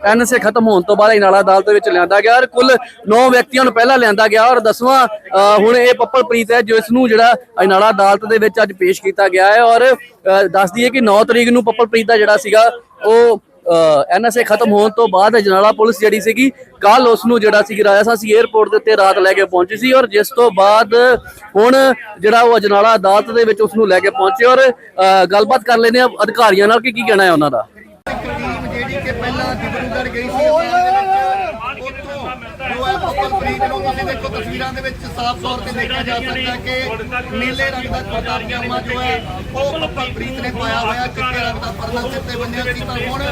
NSA ਖਤਮ ਹੋਣ ਤੋਂ ਬਾਅਦ ਇਨਾਲਾ ਅਦਾਲਤ ਦੇ ਵਿੱਚ ਲਿਆਂਦਾ ਗਿਆ ਔਰ ਕੁੱਲ 9 ਵਿਅਕਤੀਆਂ ਨੂੰ ਪਹਿਲਾਂ ਲਿਆਂਦਾ ਗਿਆ ਔਰ 10ਵਾਂ ਹੁਣ ਇਹ ਪੱਪਲਪ੍ਰੀਤ ਹੈ ਜਿਸ ਨੂੰ ਜਿਹੜਾ ਇਨਾਲਾ ਅਦਾਲਤ ਦੇ ਵਿੱਚ ਅੱਜ ਪੇਸ਼ ਕੀਤਾ ਗਿਆ ਹੈ ਔਰ ਅ, ਦੱਸ ਦਈਏ ਕਿ 9 ਤਰੀਕ ਨੂੰ ਪੱਪਲਪ੍ਰੀਤ ਦਾ ਜਿਹੜਾ ਸੀਗਾ ਉਹ ਐਨਐਸਏ ਖਤਮ ਹੋਣ ਤੋਂ ਬਾਅਦ ਅਜਨਾਲਾ ਪੁਲਿਸ ਜਿਹੜੀ ਸੀਗੀ ਕੱਲ ਉਸ ਨੂੰ ਜਿਹੜਾ ਸੀ ਰਾਜਾ ਰਾਜਸਾਸੀ 에ਅਰਪੋਰਟ ਦੇ ਉੱਤੇ ਰਾਤ ਲੈ ਕੇ ਪਹੁੰਚੀ ਸੀ ਔਰ ਜਿਸ ਤੋਂ ਬਾਅਦ ਹੁਣ ਜਿਹੜਾ ਉਹ ਅਜਨਾਲਾ ਅਦਾਲਤ ਦੇ ਵਿੱਚ ਉਸ ਨੂੰ ਲੈ ਕੇ ਪਹੁੰਚੇ ਔਰ ਗੱਲਬਾਤ ਕਰ ਲੈਨੇ ਆ ਅਧਿਕਾਰੀਆਂ ਨਾਲ ਕਿ ਕੀ ਕਹਿਣਾ ਹੈ ਉਹਨਾਂ ਦਾ। ਟੀਮ ਜਿਹੜੀ ਕਿ ਪਹਿਲਾਂ ਡਿਬਰੂਗੜ੍ਹ ਗਈ ਸੀ ਉੱਥੋਂ ਜੋ ਹੈ ਨੂੰ ਤੁਸੀਂ ਦੇਖੋ, ਤਸਵੀਰਾਂ ਦੇ ਵਿੱਚ ਸਾਫ਼ ਤੌਰ ਤੇ ਦੇਖਿਆ ਜਾ ਸਕਦਾ ਕਿ ਨੀਲੇ ਰੰਗ ਦਾ ਕੁੜਤਾ ਪਜਾਮਾ ਜੋ ਹੈ, ਉਹ ਪੱਪਲਪ੍ਰੀਤ ਨੇ ਪਾਇਆ ਹੋਇਆ, ਚਿੱਟੇ ਰੰਗ ਦਾ ਪਰਨਾ ਸਿਰ ਤੇ ਬੰਨਿਆ ਸੀ। ਪਰ ਹੁਣ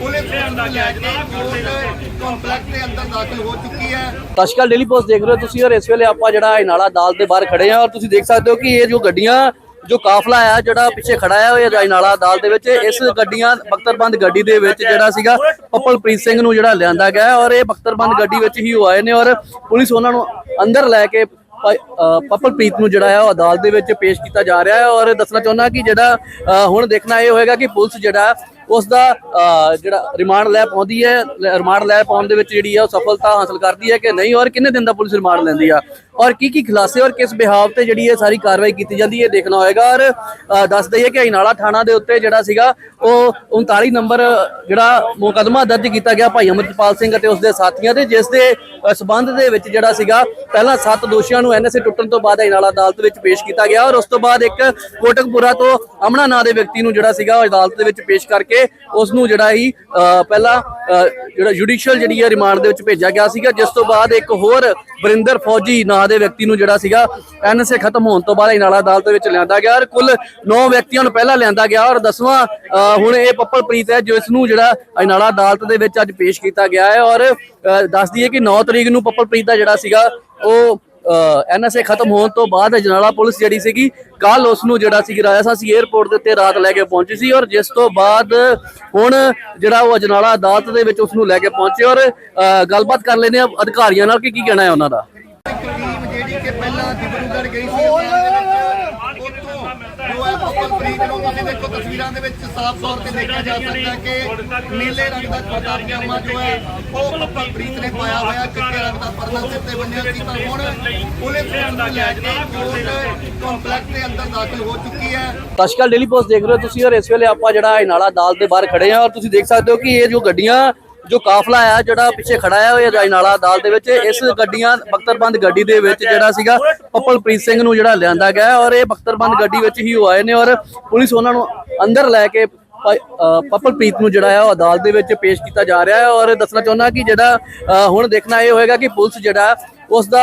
ਪੁਲਿਸ ਨੂੰ ਲੈ ਕੇ ਕੋਰਟ ਕੰਪਲੈਕਸ ਦੇ ਅੰਦਰ ਦਾਖਲ ਹੋ ਚੁੱਕੀ ਹੈ। ਤਸ਼ਕਲ ਡੇਲੀ ਪੋਸਟ ਦੇਖ ਰਹੇ ਹੋ ਤੁਸੀਂ, ਔਰ ਇਸ ਵੇਲੇ ਆਪਾਂ ਜਿਹੜਾ ਇਹ ਨਾਲਾ ਦਾਲ ਦੇ ਬਾਹਰ ਖੜੇ ਆ ਔਰ ਤੁਸੀਂ ਦੇਖ ਸਕਦੇ ਹੋ ਕਿ ਇਹ ਜੋ ਗੱਡੀਆਂ ਜੋ ਕਾਫਲਾ ਆ ਜਿਹੜਾ ਪਿੱਛੇ ਖੜਾ ਆ ਉਹ ਇਹ ਅਦਾਲਤ ਦੇ ਵਿੱਚ ਇਸ ਗੱਡੀਆਂ ਬਖਤਰਬੰਦ ਗੱਡੀ ਦੇ ਵਿੱਚ ਜਿਹੜਾ ਸੀਗਾ ਪੱਪਲਪ੍ਰੀਤ ਸਿੰਘ ਨੂੰ ਜਿਹੜਾ ਲਿਆਂਦਾ ਗਿਆ ਔਰ ਇਹ ਬਖਤਰਬੰਦ ਗੱਡੀ ਵਿੱਚ ਹੀ ਉਹ ਆਏ ਨੇ ਔਰ ਪੁਲਿਸ ਉਹਨਾਂ ਨੂੰ ਅੰਦਰ ਲੈ ਕੇ ਪਪਲਪ੍ਰੀਤ ਨੂੰ ਜਿਹੜਾ ਹੈ ਉਹ ਅਦਾਲਤ ਦੇ ਵਿੱਚ ਪੇਸ਼ ਕੀਤਾ ਜਾ ਰਿਹਾ ਹੈ ਔਰ ਦੱਸਣਾ ਚਾਹੁੰਦਾ ਕਿ ਜਿਹੜਾ ਅ, ਹੁਣ ਦੇਖਣਾ ਇਹ ਹੋਏਗਾ ਕਿ ਪੁਲਿਸ ਜਿਹੜਾ ਉਸ ਦਾ ਅ, ਜਿਹੜਾ ਰਿਮਾਂਡ ਲੈ ਪਾਉਂਦੀ ਹੈ ਰਿਮਾਂਡ ਲੈ ਪਾਉਣ ਦੇ ਵਿੱਚ ਜਿਹੜੀ ਹੈ ਉਹ ਸਫਲਤਾ ਹਾਸਲ ਕਰਦੀ ਹੈ ਕਿ ਨਹੀਂ ਔਰ ਕਿੰਨੇ ਦਿਨ ਦਾ ਪੁਲਿਸ ਰਿਮਾਂਡ ਲੈਂਦੀ ਆ? ਔਰ ਕੀ ਕੀ ਖੁਲਾਸੇ ਔਰ ਕਿਸ ਬਿਹਾਵ ਤੇ ਜਿਹੜੀ ਇਹ ਸਾਰੀ ਕਾਰਵਾਈ ਕੀਤੀ ਜਾਂਦੀ ਹੈ ਦੇਖਣਾ ਹੋਏਗਾ। ਔਰ ਦੱਸ ਦਈਏ ਕਿ ਇਨਾਲਾ ਥਾਣਾ ਦੇ ਉੱਤੇ ਜਿਹੜਾ ਸੀਗਾ ਉਹ 39 ਨੰਬਰ ਜਿਹੜਾ ਮੁਕਦਮਾ ਦਰਜ ਕੀਤਾ ਗਿਆ ਭਾਈ ਅਮਰਪਾਲ ਸਿੰਘ ਅਤੇ ਉਸ ਦੇ ਸਾਥੀਆਂ ਦੇ ਜਿਸ ਦੇ ਅ, ਸਬੰਧ ਦੇ ਵਿੱਚ ਜਿਹੜਾ ਸੀਗਾ ਪਹਿਲਾਂ 7 ਦੋਸ਼ੀਆਂ ਨੂੰ ਐਨਐਸਏ ਟੁੱਟਣ ਤੋਂ ਬਾਅਦ ਇਨਾਲਾ ਅਦਾਲਤ ਵਿੱਚ ਪੇਸ਼ ਕੀਤਾ ਗਿਆ ਔਰ ਉਸ ਤੋਂ ਬਾਅਦ ਇੱਕ ਕੋਟਕਪੁਰਾ ਤੋਂ ਅਮਨਾ ਨਾਂ ਦੇ ਵਿਅਕਤੀ ਨੂੰ ਜਿਹੜਾ ਸੀਗਾ ਉਹ ਅਦਾਲਤ ਦੇ ਵਿੱਚ ਪੇਸ਼ ਕਰਕੇ ਉਸ ਨੂੰ ਜਿਹੜਾ ਹੀ ਪਹਿਲਾਂ ਜਿਹੜਾ ਜੁਡੀਸ਼ੀਅਲ ਜਿਹੜੀ ਹੈ ਰਿਮਾਂਡ ਦੇ ਵਿੱਚ ਭੇਜਿਆ ਗਿਆ ਸੀਗਾ ਜਿਸ ਤੋਂ ਬਾਅਦ ਇੱਕ ਹੋਰ ਵਰਿੰਦਰ ਫੌਜੀ ਨਾਂ ਦੇ ਵਿਅਕਤੀ ਨੂੰ ਜਿਹੜਾ ਸੀਗਾ ਐਨਐਸਏ ਖਤਮ ਹੋਣ ਤੋਂ ਬਾਅਦ ਇਨਾਲਾ ਅਦਾਲਤ ਦੇ ਵਿੱਚ ਲਿਆਂਦਾ ਗਿਆ ਔਰ ਕੁੱਲ 9 ਵਿਅਕਤੀਆਂ ਨੂੰ ਪਹਿਲਾਂ ਲਿਆਂਦਾ ਗਿਆ ਔਰ 10ਵਾਂ ਹੁਣ ਇਹ ਪੱਪਲਪ੍ਰੀਤ ਹੈ ਜਿਸ ਨੂੰ ਜਿਹੜਾ ਇਨਾਲਾ ਅਦਾਲਤ ਦੇ ਵਿੱਚ ਅੱਜ ਪੇਸ਼ ਕੀਤਾ ਗਿਆ ਹੈ ਔਰ ਦੱਸ ਦਈਏ ਕਿ 9 ਤਰੀਕ ਨੂੰ ਪੱਪਲਪ੍ਰੀਤ ਦਾ ਜਿਹੜਾ ਸੀਗਾ ਉਹ ਐਨਐਸਏ ਖਤਮ ਹੋਣ ਤੋਂ ਬਾਅਦ ਅਜਨਾਲਾ ਪੁਲਿਸ ਜਿਹੜੀ ਸੀਗੀ ਕੱਲ ਉਸ ਨੂੰ ਜਿਹੜਾ ਸੀ ਰਾਜਸਾਸੀ 에ਅਰਪੋਰਟ ਦੇ ਉੱਤੇ ਰਾਤ ਲੈ ਕੇ ਪਹੁੰਚੀ ਸੀ ਔਰ ਜਿਸ ਤੋਂ ਬਾਅਦ ਹੁਣ ਜਿਹੜਾ ਉਹ ਅਜਨਾਲਾ ਅਦਾਲਤ ਦੇ ਵਿੱਚ ਉਸ ਨੂੰ ਲੈ ਕੇ ਪਹੁੰਚੇ ਔਰ ਅ, ਗੱਲਬਾਤ ਕਰ ਲੈਨੇ ਆ ਅਧਿਕਾਰੀਆਂ ਨਾਲ ਕਿ ਕੀ ਕਹਿਣਾ ਹੈ ਉਹਨਾਂ ਦਾ। ਜਿਹੜੀ ਕਿ ਪਹਿਲਾਂ ਡਿਬਰੂਗੜ੍ਹ ਗਈ ਸੀ ਉੱਥੋਂ ਜੋ ਹੈ ਪੱਪਲਪ੍ਰੀਤ ਨੂੰ ਤੁਸੀਂ ਦੇਖੋ ਤਸਵੀਰਾਂ ਦੇ ਵਿੱਚ ਸਾਫ਼ ਤੌਰ ਤੇ ਦੇਖਿਆ ਜਾ ਸਕਦਾ ਕਿ ਨੀਲੇ ਰੰਗ ਦਾ ਕੁੜਤਾ ਪਜਾਮਾ ਜੋ ਹੈ ਉਹ ਪੱਪਲਪ੍ਰੀਤ ਨੇ ਪਾਇਆ ਹੋਇਆ, ਚਿੱਟੇ ਰੰਗ ਦਾ ਪਰਨਾ ਸਿਰ ਤੇ ਬੰਨਿਆ ਸੀ, ਪਰ ਹੁਣ ਪੁਲਿਸ ਨੂੰ ਲੈ ਕੇ ਕੋਰਟ ਕੰਪਲੈਕਸ ਦੇ ਅੰਦਰ ਦਾਖਲ ਹੋ ਚੁੱਕੀ ਹੈ। ਤਸ਼ਕਲ ਡੇਲੀ ਪੋਸਟ ਦੇਖ ਰਹੇ ਹੋ ਤੁਸੀਂ ਔਰ ਇਸ ਵੇਲੇ ਆਪਾਂ ਜਿਹੜਾ ਇਹ ਨਾਲਾ ਦਾਲ ਦੇ ਬਾਹਰ ਖੜੇ ਆ ਔਰ ਤੁਸੀਂ ਦੇਖ ਸਕਦੇ ਹੋ ਕਿ ਇਹ ਜੋ ਗੱਡੀਆਂ ਜੋ ਕਾਫਲਾ ਆ ਜਿਹੜਾ ਪਿੱਛੇ ਖੜਾ ਆ ਉਹ ਇਹ ਅਦਾਲਤ ਦੇ ਵਿੱਚ ਇਸ ਗੱਡੀਆਂ ਬਖਤਰਬੰਦ ਗੱਡੀ ਦੇ ਵਿੱਚ ਜਿਹੜਾ ਸੀਗਾ ਪੱਪਲਪ੍ਰੀਤ ਸਿੰਘ ਨੂੰ ਜਿਹੜਾ ਲਿਆਂਦਾ ਗਿਆ ਔਰ ਇਹ ਬਖਤਰਬੰਦ ਗੱਡੀ ਵਿੱਚ ਹੀ ਉਹ ਆਏ ਨੇ ਔਰ ਪੁਲਿਸ ਉਹਨਾਂ ਨੂੰ ਅੰਦਰ ਲੈ ਕੇ ਪਪਲਪ੍ਰੀਤ ਨੂੰ ਜਿਹੜਾ ਹੈ ਉਹ ਅਦਾਲਤ ਦੇ ਵਿੱਚ ਪੇਸ਼ ਕੀਤਾ ਜਾ ਰਿਹਾ ਹੈ ਔਰ ਦੱਸਣਾ ਚਾਹੁੰਦਾ ਕਿ ਜਿਹੜਾ ਅ, ਹੁਣ ਦੇਖਣਾ ਇਹ ਹੋਏਗਾ ਕਿ ਪੁਲਿਸ ਜਿਹੜਾ ਉਸ ਦਾ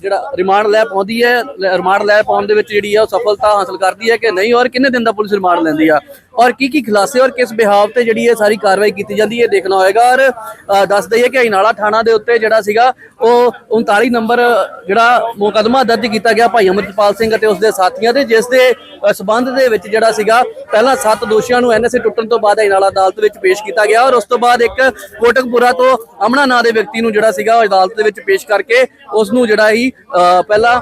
ਜਿਹੜਾ ਰਿਮਾਂਡ ਲੈ ਪਾਉਂਦੀ ਹੈ ਰਿਮਾਂਡ ਲੈ ਪਾਉਣ ਦੇ ਵਿੱਚ ਜਿਹੜੀ ਹੈ ਉਹ ਸਫਲਤਾ ਹਾਸਲ ਕਰਦੀ ਹੈ ਕਿ ਨਹੀਂ ਔਰ ਕਿੰਨੇ ਦਿਨ ਦਾ ਪੁਲਿਸ ਰਿਮਾਂਡ ਲੈਂਦੀ ਆ? ਔਰ ਕੀ ਕੀ ਖੁਲਾਸੇ ਔਰ ਕਿਸ ਬਿਹਾਵ ਤੇ ਜਿਹੜੀ ਇਹ ਸਾਰੀ ਕਾਰਵਾਈ ਕੀਤੀ ਜਾਂਦੀ ਹੈ ਦੇਖਣਾ ਹੋਏਗਾ। ਔਰ ਦੱਸ ਦਈਏ ਕਿ ਇਨਾਲਾ ਥਾਣਾ ਦੇ ਉੱਤੇ ਜਿਹੜਾ ਸੀਗਾ ਉਹ 39 ਨੰਬਰ ਜਿਹੜਾ ਮੁਕਦਮਾ ਦਰਜ ਕੀਤਾ ਗਿਆ ਭਾਈ ਅਮਰਪਾਲ ਸਿੰਘ ਅਤੇ ਉਸ ਦੇ ਸਾਥੀਆਂ ਦੇ ਜਿਸ ਦੇ ਅ, ਸਬੰਧ ਦੇ ਵਿੱਚ ਜਿਹੜਾ ਸੀਗਾ ਪਹਿਲਾਂ 7 ਦੋਸ਼ੀਆਂ ਨੂੰ ਐਨਐਸਏ ਟੁੱਟਣ ਤੋਂ ਬਾਅਦ ਇਨਾਲਾ ਅਦਾਲਤ ਵਿੱਚ ਪੇਸ਼ ਕੀਤਾ ਗਿਆ। ਔਰ ਉਸ ਤੋਂ ਬਾਅਦ ਇੱਕ ਕੋਟਕਪੁਰਾ ਤੋਂ ਅਮਨਾ ਨਾਂ ਦੇ ਵਿਅਕਤੀ ਨੂੰ ਜਿਹੜਾ ਸੀਗਾ ਉਹ ਅਦਾਲਤ ਦੇ ਵਿੱਚ ਪੇਸ਼ ਕਰਕੇ ਉਸ ਨੂੰ ਜਿਹੜਾ ਹੀ ਪਹਿਲਾਂ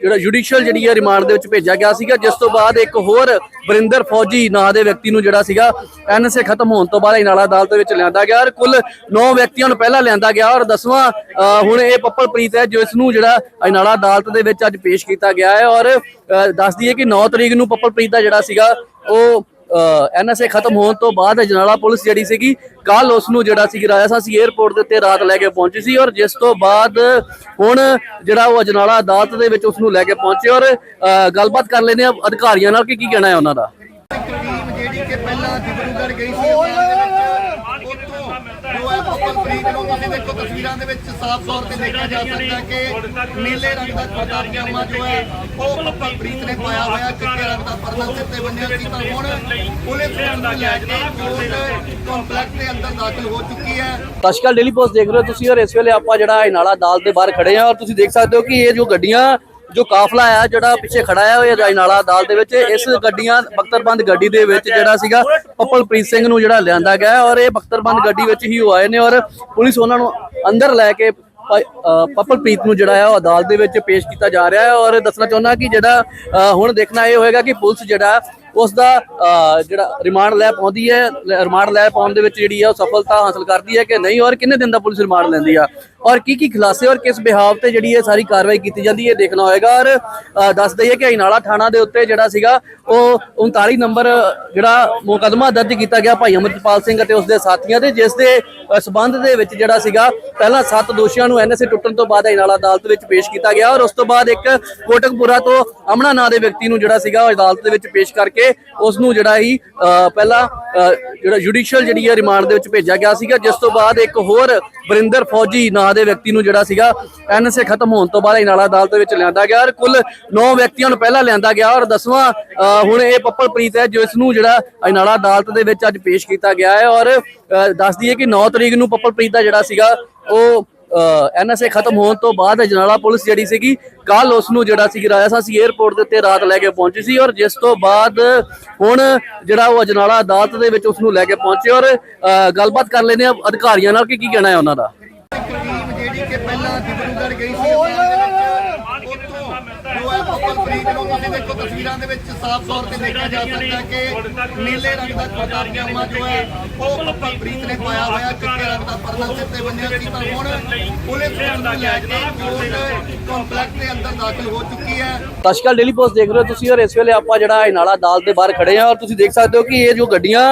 ਜਿਹੜਾ ਜੁਡੀਸ਼ੀਅਲ ਜਿਹੜੀ ਹੈ ਰਿਮਾਂਡ ਦੇ ਵਿੱਚ ਭੇਜਿਆ ਗਿਆ ਸੀਗਾ ਜਿਸ ਤੋਂ ਬਾਅਦ ਇੱਕ ਹੋਰ ਵਰਿੰਦਰ ਫੌਜੀ ਨਾਂ ਦੇ ਵਿਅਕਤੀ ਨੂੰ ਜਿਹੜਾ ਸੀਗਾ ਐਨਐਸਏ ਖਤਮ ਹੋਣ ਤੋਂ ਬਾਅਦ ਇਨਾਲਾ ਅਦਾਲਤ ਦੇ ਵਿੱਚ ਲਿਆਂਦਾ ਗਿਆ ਔਰ ਕੁੱਲ 9 ਵਿਅਕਤੀਆਂ ਨੂੰ ਪਹਿਲਾਂ ਲਿਆਂਦਾ ਗਿਆ ਔਰ 10ਵਾਂ ਹੁਣ ਇਹ ਪੱਪਲਪ੍ਰੀਤ ਹੈ ਜਿਸ ਨੂੰ ਜਿਹੜਾ ਇਨਾਲਾ ਅਦਾਲਤ ਦੇ ਵਿੱਚ ਅੱਜ ਪੇਸ਼ ਕੀਤਾ ਗਿਆ ਹੈ ਔਰ ਅ, ਦੱਸ ਦਈਏ ਕਿ 9 ਤਰੀਕ ਨੂੰ ਪੱਪਲਪ੍ਰੀਤ ਦਾ ਜਿਹੜਾ ਸੀਗਾ ਉਹ ਐਨਐਸਏ ਖਤਮ ਹੋਣ ਤੋਂ ਬਾਅਦ ਅਜਨਾਲਾ ਪੁਲਿਸ ਜਿਹੜੀ ਸੀਗੀ ਕੱਲ ਉਸ ਨੂੰ ਜਿਹੜਾ ਸੀ ਰਾਜਸਾਸੀ 에ਅਰਪੋਰਟ ਦੇ ਉੱਤੇ ਰਾਤ ਲੈ ਕੇ ਪਹੁੰਚੀ ਸੀ ਔਰ ਜਿਸ ਤੋਂ ਬਾਅਦ ਹੁਣ ਜਿਹੜਾ ਉਹ ਅਜਨਾਲਾ ਅਦਾਲਤ ਦੇ ਵਿੱਚ ਉਸ ਨੂੰ ਲੈ ਕੇ ਪਹੁੰਚੇ ਔਰ ਅ, ਗੱਲਬਾਤ ਕਰ ਲੈਨੇ ਆ ਅਧਿਕਾਰੀਆਂ ਨਾਲ ਕਿ ਕੀ ਕਹਿਣਾ ਹੈ ਉਹਨਾਂ ਦਾ ਟੀਮ ਜਿਹੜੀ ਕਿ ਪਹਿਲਾਂ ਡਿਬਰੂਗੜ੍ਹ ਗਈ ਸੀ। ਉੱਥੋਂ ਜੋ ਹੈ ਪੱਪਲਪ੍ਰੀਤ ਨੂੰ ਤੁਸੀਂ ਦੇਖੋ ਤਸਵੀਰਾਂ ਦੇ ਵਿੱਚ ਸਾਫ਼ ਤੌਰ ਤੇ ਦੇਖਿਆ ਜਾ ਸਕਦਾ ਕਿ ਨੀਲੇ ਰੰਗ ਦਾ ਕੁੜਤਾ ਪਜਾਮਾ ਜੋ ਹੈ ਉਹ ਪੱਪਲਪ੍ਰੀਤ ਨੇ ਪਾਇਆ ਹੋਇਆ ਚਿੱਟੇ ਰੰਗ ਦਾ ਪਰਨਾ ਸਿਰ ਤੇ ਬੰਨਿਆ ਸੀ ਪਰ ਹੁਣ ਪੁਲਿਸ ਨੂੰ ਲੈ ਕੇ ਕੋਰਟ ਕੰਪਲੈਕਸ ਦੇ ਅੰਦਰ ਦਾਖਲ ਹੋ ਚੁੱਕੀ ਹੈ। ਤਸ਼ਕਲ ਡੇਲੀ ਪੋਸਟ ਦੇਖ ਰਹੇ ਹੋ ਤੁਸੀਂ ਔਰ ਇਸ ਵੇਲੇ ਆਪਾਂ ਜਿਹੜਾ ਇਨਾਲਾ ਅਦਾਲਤ ਦੇ ਬਾਹਰ ਖੜੇ ਆ ਔਰ ਤੁਸੀਂ ਦੇਖ ਸਕਦੇ ਹੋ ਕਿ ਇਹ ਜੋ ਗੱਡੀਆਂ ਜੋ ਕਾਫਲਾ ਆ ਜਿਹੜਾ ਪਿੱਛੇ ਖੜਾ ਆ ਉਹ ਇਹ ਅਦਾਲਤ ਦੇ ਵਿੱਚ ਇਸ ਗੱਡੀਆਂ ਬਖਤਰਬੰਦ ਗੱਡੀ ਦੇ ਵਿੱਚ ਜਿਹੜਾ ਸੀਗਾ ਪੱਪਲਪ੍ਰੀਤ ਸਿੰਘ ਨੂੰ ਜਿਹੜਾ ਲਿਆਂਦਾ ਗਿਆ ਔਰ ਇਹ ਬਖਤਰਬੰਦ ਗੱਡੀ ਵਿੱਚ ਹੀ ਉਹ ਆਏ ਨੇ ਔਰ ਪੁਲਿਸ ਉਹਨਾਂ ਨੂੰ ਅੰਦਰ ਲੈ ਕੇ ਪਪਲਪ੍ਰੀਤ ਨੂੰ ਜਿਹੜਾ ਹੈ ਉਹ ਅਦਾਲਤ ਦੇ ਵਿੱਚ ਪੇਸ਼ ਕੀਤਾ ਜਾ ਰਿਹਾ ਹੈ ਔਰ ਦੱਸਣਾ ਚਾਹੁੰਦਾ ਕਿ ਜਿਹੜਾ ਅ, ਹੁਣ ਦੇਖਣਾ ਇਹ ਹੋਏਗਾ ਕਿ ਪੁਲਿਸ ਜਿਹੜਾ ਉਸ ਦਾ ਅਹ, ਜਿਹੜਾ ਰਿਮਾਂਡ ਲੈ ਪਾਉਂਦੀ ਹੈ ਰਿਮਾਂਡ ਲੈ ਪਾਉਣ ਦੇ ਵਿੱਚ ਜਿਹੜੀ ਹੈ ਉਹ ਸਫਲਤਾ ਹਾਸਲ ਕਰਦੀ ਹੈ ਕਿ ਨਹੀਂ ਔਰ ਕਿੰਨੇ ਦਿਨ ਦਾ ਪੁਲਿਸ ਰਿਮਾਂਡ ਲੈਂਦੀ ਆ? ਔਰ ਕੀ ਕੀ ਖੁਲਾਸੇ ਔਰ ਕਿਸ ਬਿਹਾਵ ਤੇ ਜਿਹੜੀ ਇਹ ਸਾਰੀ ਕਾਰਵਾਈ ਕੀਤੀ ਜਾਂਦੀ ਹੈ ਇਹ ਦੇਖਣਾ ਹੋਏਗਾ। ਔਰ ਦੱਸ ਦਈਏ ਕਿ ਇਨਾਲਾ ਥਾਣਾ ਦੇ ਉੱਤੇ ਜਿਹੜਾ ਸੀਗਾ ਉਹ 39 ਨੰਬਰ ਜਿਹੜਾ ਮੁਕਦਮਾ ਦਰਜ ਕੀਤਾ ਗਿਆ ਭਾਈ ਅਮਰਪਾਲ ਸਿੰਘ ਅਤੇ ਉਸ ਦੇ ਸਾਥੀਆਂ ਦੇ ਜਿਸ ਦੇ ਅਹ, ਸਬੰਧ ਦੇ ਵਿੱਚ ਜਿਹੜਾ ਸੀਗਾ ਪਹਿਲਾਂ 7 ਦੋਸ਼ੀਆਂ ਨੂੰ ਐਨਐਸਏ ਟੁੱਟਣ ਤੋਂ ਬਾਅਦ ਅਜਨਾਲਾ ਅਦਾਲਤ ਵਿੱਚ ਪੇਸ਼ ਕੀਤਾ ਗਿਆ ਔਰ ਉਸ ਤੋਂ ਬਾਅਦ ਇੱਕ ਕੋਟਕਪੁਰਾ ਤੋਂ ਅਮਨਾ ਨਾਂ ਦੇ ਵਿਅਕਤੀ ਨੂੰ ਜਿਹੜਾ ਸੀਗਾ ਉਹ ਅਦਾਲਤ ਦੇ ਵਿੱਚ ਪੇਸ਼ ਕਰਕੇ ਉਸ ਨੂੰ ਜਿਹੜਾ ਹੀ ਪਹਿਲਾਂ ਜਿਹੜਾ ਜੁਡੀਸ਼ੀਅਲ ਜਿਹੜੀ ਹੈ ਰਿਮਾਂਡ ਦੇ ਵਿੱਚ ਭੇਜਿਆ ਗਿਆ ਸੀਗਾ ਜਿਸ ਤੋਂ ਬਾਅਦ ਇੱਕ ਹੋਰ ਵਰਿੰਦਰ ਫੌਜੀ ਨਾਂ ਦੇ ਵਿਅਕਤੀ ਨੂੰ ਜਿਹੜਾ ਸੀਗਾ ਐਨਐਸਏ ਖਤਮ ਹੋਣ ਤੋਂ ਬਾਅਦ ਅਜਨਾਲਾ ਅਦਾਲਤ ਦੇ ਵਿੱਚ ਲਿਆਂਦਾ ਗਿਆ ਔਰ ਕੁੱਲ 9 ਵਿਅਕਤੀਆਂ ਨੂੰ ਪਹਿਲਾਂ ਲਿਆਂਦਾ ਗਿਆ ਔਰ 10ਵਾਂ ਹੁਣ ਇਹ ਪੱਪਲਪ੍ਰੀਤ ਹੈ ਜਿਸ ਨੂੰ ਜਿਹੜਾ ਅਜਨਾਲਾ ਅਦਾਲਤ ਦੇ ਵਿੱਚ ਅੱਜ ਪੇਸ਼ ਕੀਤਾ ਗਿਆ ਹੈ ਔਰ ਅਹ, ਦੱਸ ਦਈਏ ਕਿ 9 ਤਰੀਕ ਨੂੰ ਪੱਪਲਪ੍ਰੀਤ ਦਾ ਜਿਹੜਾ ਸੀਗਾ ਉਹ ਐਨਐਸਏ ਖਤਮ ਹੋਣ ਤੋਂ ਬਾਅਦ ਅਜਨਾਲਾ ਪੁਲਿਸ ਜਿਹੜੀ ਸੀਗੀ ਕੱਲ ਉਸ ਨੂੰ ਜਿਹੜਾ ਸੀ ਰਾਜਸਾਸੀ 에ਅਰਪੋਰਟ ਦੇ ਉੱਤੇ ਰਾਤ ਲੈ ਕੇ ਪਹੁੰਚੀ ਸੀ ਔਰ ਜਿਸ ਤੋਂ ਬਾਅਦ ਹੁਣ ਜਿਹੜਾ ਉਹ ਅਜਨਾਲਾ ਅਦਾਲਤ ਦੇ ਵਿੱਚ ਉਸ ਨੂੰ ਲੈ ਕੇ ਪਹੁੰਚੇ ਔਰ ਗੱਲਬਾਤ ਕਰ ਲੈਂਦੇ ਆ ਅਧਿਕਾਰੀਆਂ ਨਾਲ ਕਿ ਕੀ ਕਹਿਣਾ ਹੈ ਉਹਨਾਂ ਦਾ। ਜਿਹੜੀ ਕਿ ਪਹਿਲਾਂ ਡਿਬਰੂਗੜ੍ਹ ਗਈ ਸੀ ਜੋ ਨੂੰ ਤੁਸੀਂ ਦੇਖੋ ਤਸਵੀਰਾਂ ਦੇ ਵਿੱਚ ਸਾਫ਼ ਤੌਰ ਤੇ ਦੇਖਿਆ ਜਾ ਸਕਦਾ ਕਿ ਨੀਲੇ ਰੰਗ ਦਾ ਕੁੜਤਾ ਪਜਾਮਾ ਜੋ ਹੈ, ਉਹ ਪੱਪਲਪ੍ਰੀਤ ਨੇ ਪਾਇਆ ਹੋਇਆ, ਚਿੱਟੇ ਰੰਗ ਦਾ ਪਰਨਾ ਸਿਰ ਤੇ ਬੰਨਿਆ ਸੀ, ਪਰ ਹੁਣ ਪੁਲਿਸ ਨੂੰ ਲੈ ਕੇ ਕੋਰਟ ਕੰਪਲੈਕਸ ਦੇ ਅੰਦਰ ਦਾਖਲ ਹੋ ਚੁੱਕੀ ਹੈ। ਤਸ਼ਕਲ ਡੇਲੀ ਪੋਸਟ ਦੇਖ ਰਹੇ ਹੋ ਤੁਸੀਂ, ਔਰ ਇਸ ਵੇਲੇ ਆਪਾਂ ਜਿਹੜਾ ਨਾਲਾ ਦਾਲ ਦੇ ਬਾਹਰ ਖੜੇ ਆ ਔਰ ਤੁਸੀਂ ਦੇਖ ਸਕਦੇ ਹੋ ਕਿ ਇਹ ਜੋ ਗੱਡੀਆਂ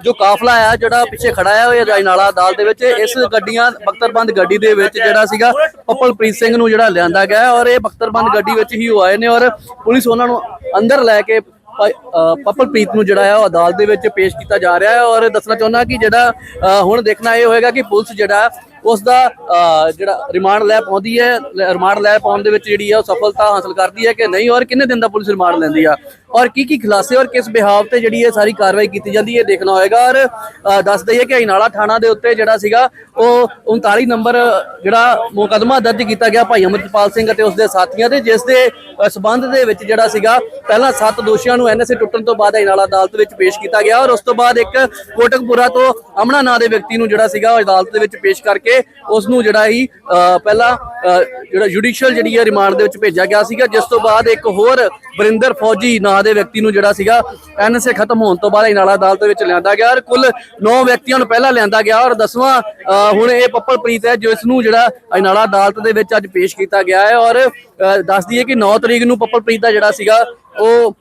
ਜੋ ਕਾਫਲਾ ਆ ਜਿਹੜਾ ਪਿੱਛੇ ਖੜਾ ਆ ਉਹ ਅਜਨਾਲਾ ਅਦਾਲਤ ਦੇ ਵਿੱਚ ਇਸ ਗੱਡੀਆਂ ਬਖਤਰਬੰਦ ਗੱਡੀ ਦੇ ਵਿੱਚ ਜਿਹੜਾ ਸੀਗਾ ਪੱਪਲਪ੍ਰੀਤ ਸਿੰਘ ਨੂੰ ਜਿਹੜਾ ਲਿਆਂਦਾ ਗਿਆ ਔਰ ਇਹ ਬਖਤਰਬੰਦ ਗੱਡੀ ਵਿੱਚ ਹੀ ਉਹ ਆਏ ਨੇ ਔਰ ਪੁਲਿਸ ਉਹਨਾਂ ਨੂੰ ਅੰਦਰ ਲੈ ਕੇ ਪਪਲਪ੍ਰੀਤ ਨੂੰ ਜਿਹੜਾ ਹੈ ਉਹ ਅਦਾਲਤ ਦੇ ਵਿੱਚ ਪੇਸ਼ ਕੀਤਾ ਜਾ ਰਿਹਾ ਹੈ ਔਰ ਦੱਸਣਾ ਚਾਹੁੰਦਾ ਕਿ ਜਿਹੜਾ ਅ, ਹੁਣ ਦੇਖਣਾ ਇਹ ਹੋਏਗਾ ਕਿ ਪੁਲਿਸ ਜਿਹੜਾ ਉਸ ਦਾ ਜਿਹੜਾ ਰਿਮਾਂਡ ਲੈ ਪਾਉਂਦੀ ਹੈ ਰਿਮਾਂਡ ਲੈ ਪਾਉਣ ਦੇ ਵਿੱਚ ਜਿਹੜੀ ਹੈ ਉਹ ਸਫਲਤਾ ਹਾਸਲ ਕਰਦੀ ਹੈ ਕਿ ਨਹੀਂ ਔਰ ਕਿੰਨੇ ਦਿਨ ਦਾ ਪੁਲਿਸ ਰਿਮਾਂਡ ਲੈਂਦੀ ਆ? ਔਰ ਕੀ ਕੀ ਖੁਲਾਸੇ ਔਰ ਕਿਸ ਬਿਹਾਵ ਤੇ ਜਿਹੜੀ ਇਹ ਸਾਰੀ ਕਾਰਵਾਈ ਕੀਤੀ ਜਾਂਦੀ ਹੈ ਇਹ ਦੇਖਣਾ ਹੋਏਗਾ। ਔਰ ਦੱਸ ਦਈਏ ਕਿ ਅਜਨਾਲਾ ਥਾਣਾ ਦੇ ਉੱਤੇ ਜਿਹੜਾ ਸੀਗਾ ਉਹ 39 ਨੰਬਰ ਜਿਹੜਾ ਮੁਕਦਮਾ ਦਰਜ ਕੀਤਾ ਗਿਆ ਭਾਈ ਅਮਰਪਾਲ ਸਿੰਘ ਅਤੇ ਉਸ ਦੇ ਸਾਥੀਆਂ ਦੇ ਜਿਸ ਦੇ ਅ, ਸਬੰਧ ਦੇ ਵਿੱਚ ਜਿਹੜਾ ਸੀਗਾ ਪਹਿਲਾਂ 7 ਦੋਸ਼ੀਆਂ ਨੂੰ ਐਨਐਸਏ ਟੁੱਟਣ ਤੋਂ ਬਾਅਦ ਅਜਨਾਲਾ ਅਦਾਲਤ ਵਿੱਚ ਪੇਸ਼ ਕੀਤਾ ਗਿਆ। ਔਰ ਉਸ ਤੋਂ ਬਾਅਦ ਇੱਕ ਕੋਟਕਪੁਰਾ ਤੋਂ ਅਮਨਾ ਨਾਂ ਦੇ ਵਿਅਕਤੀ ਨੂੰ ਜਿਹੜਾ ਸੀਗਾ ਉਹ ਅਦਾਲਤ ਦੇ ਵਿੱਚ ਪੇਸ਼ ਕਰਕੇ ਉਸ ਨੂੰ ਜਿਹੜਾ ਹੀ ਪਹਿਲਾਂ ਜਿਹੜਾ ਜੁਡੀਸ਼ੀਅਲ ਜਿਹੜੀ ਹੈ ਰਿਮਾਂਡ ਦੇ ਵਿੱਚ ਭੇਜਿਆ ਗਿਆ ਸੀਗਾ ਜਿਸ ਤੋਂ ਬਾਅਦ ਇੱਕ ਹੋਰ ਵਰਿੰਦਰ ਫੌਜੀ ਨਾਂ ਦੇ ਵਿਅਕਤੀ ਨੂੰ ਜਿਹੜਾ ਸੀਗਾ ਐਨਐਸਏ ਖਤਮ ਹੋਣ ਤੋਂ ਬਾਅਦ ਅਜਨਾਲਾ ਅਦਾਲਤ ਦੇ ਵਿੱਚ ਲਿਆਂਦਾ ਗਿਆ ਔਰ ਕੁੱਲ 9 ਵਿਅਕਤੀਆਂ ਨੂੰ ਪਹਿਲਾਂ ਲਿਆਂਦਾ ਗਿਆ ਔਰ 10ਵਾਂ ਹੁਣ ਇਹ ਪੱਪਲਪ੍ਰੀਤ ਹੈ ਜਿਸ ਨੂੰ ਜਿਹੜਾ ਅਜਨਾਲਾ ਅਦਾਲਤ ਦੇ ਵਿੱਚ ਅੱਜ ਪੇਸ਼ ਕੀਤਾ ਗਿਆ ਹੈ ਔਰ ਦੱਸ ਦਈਏ ਕਿ 9 ਤਰੀਕ ਨੂੰ ਪੱਪਲਪ੍ਰੀਤ ਦਾ ਜਿਹੜਾ ਸੀਗਾ ਉਹ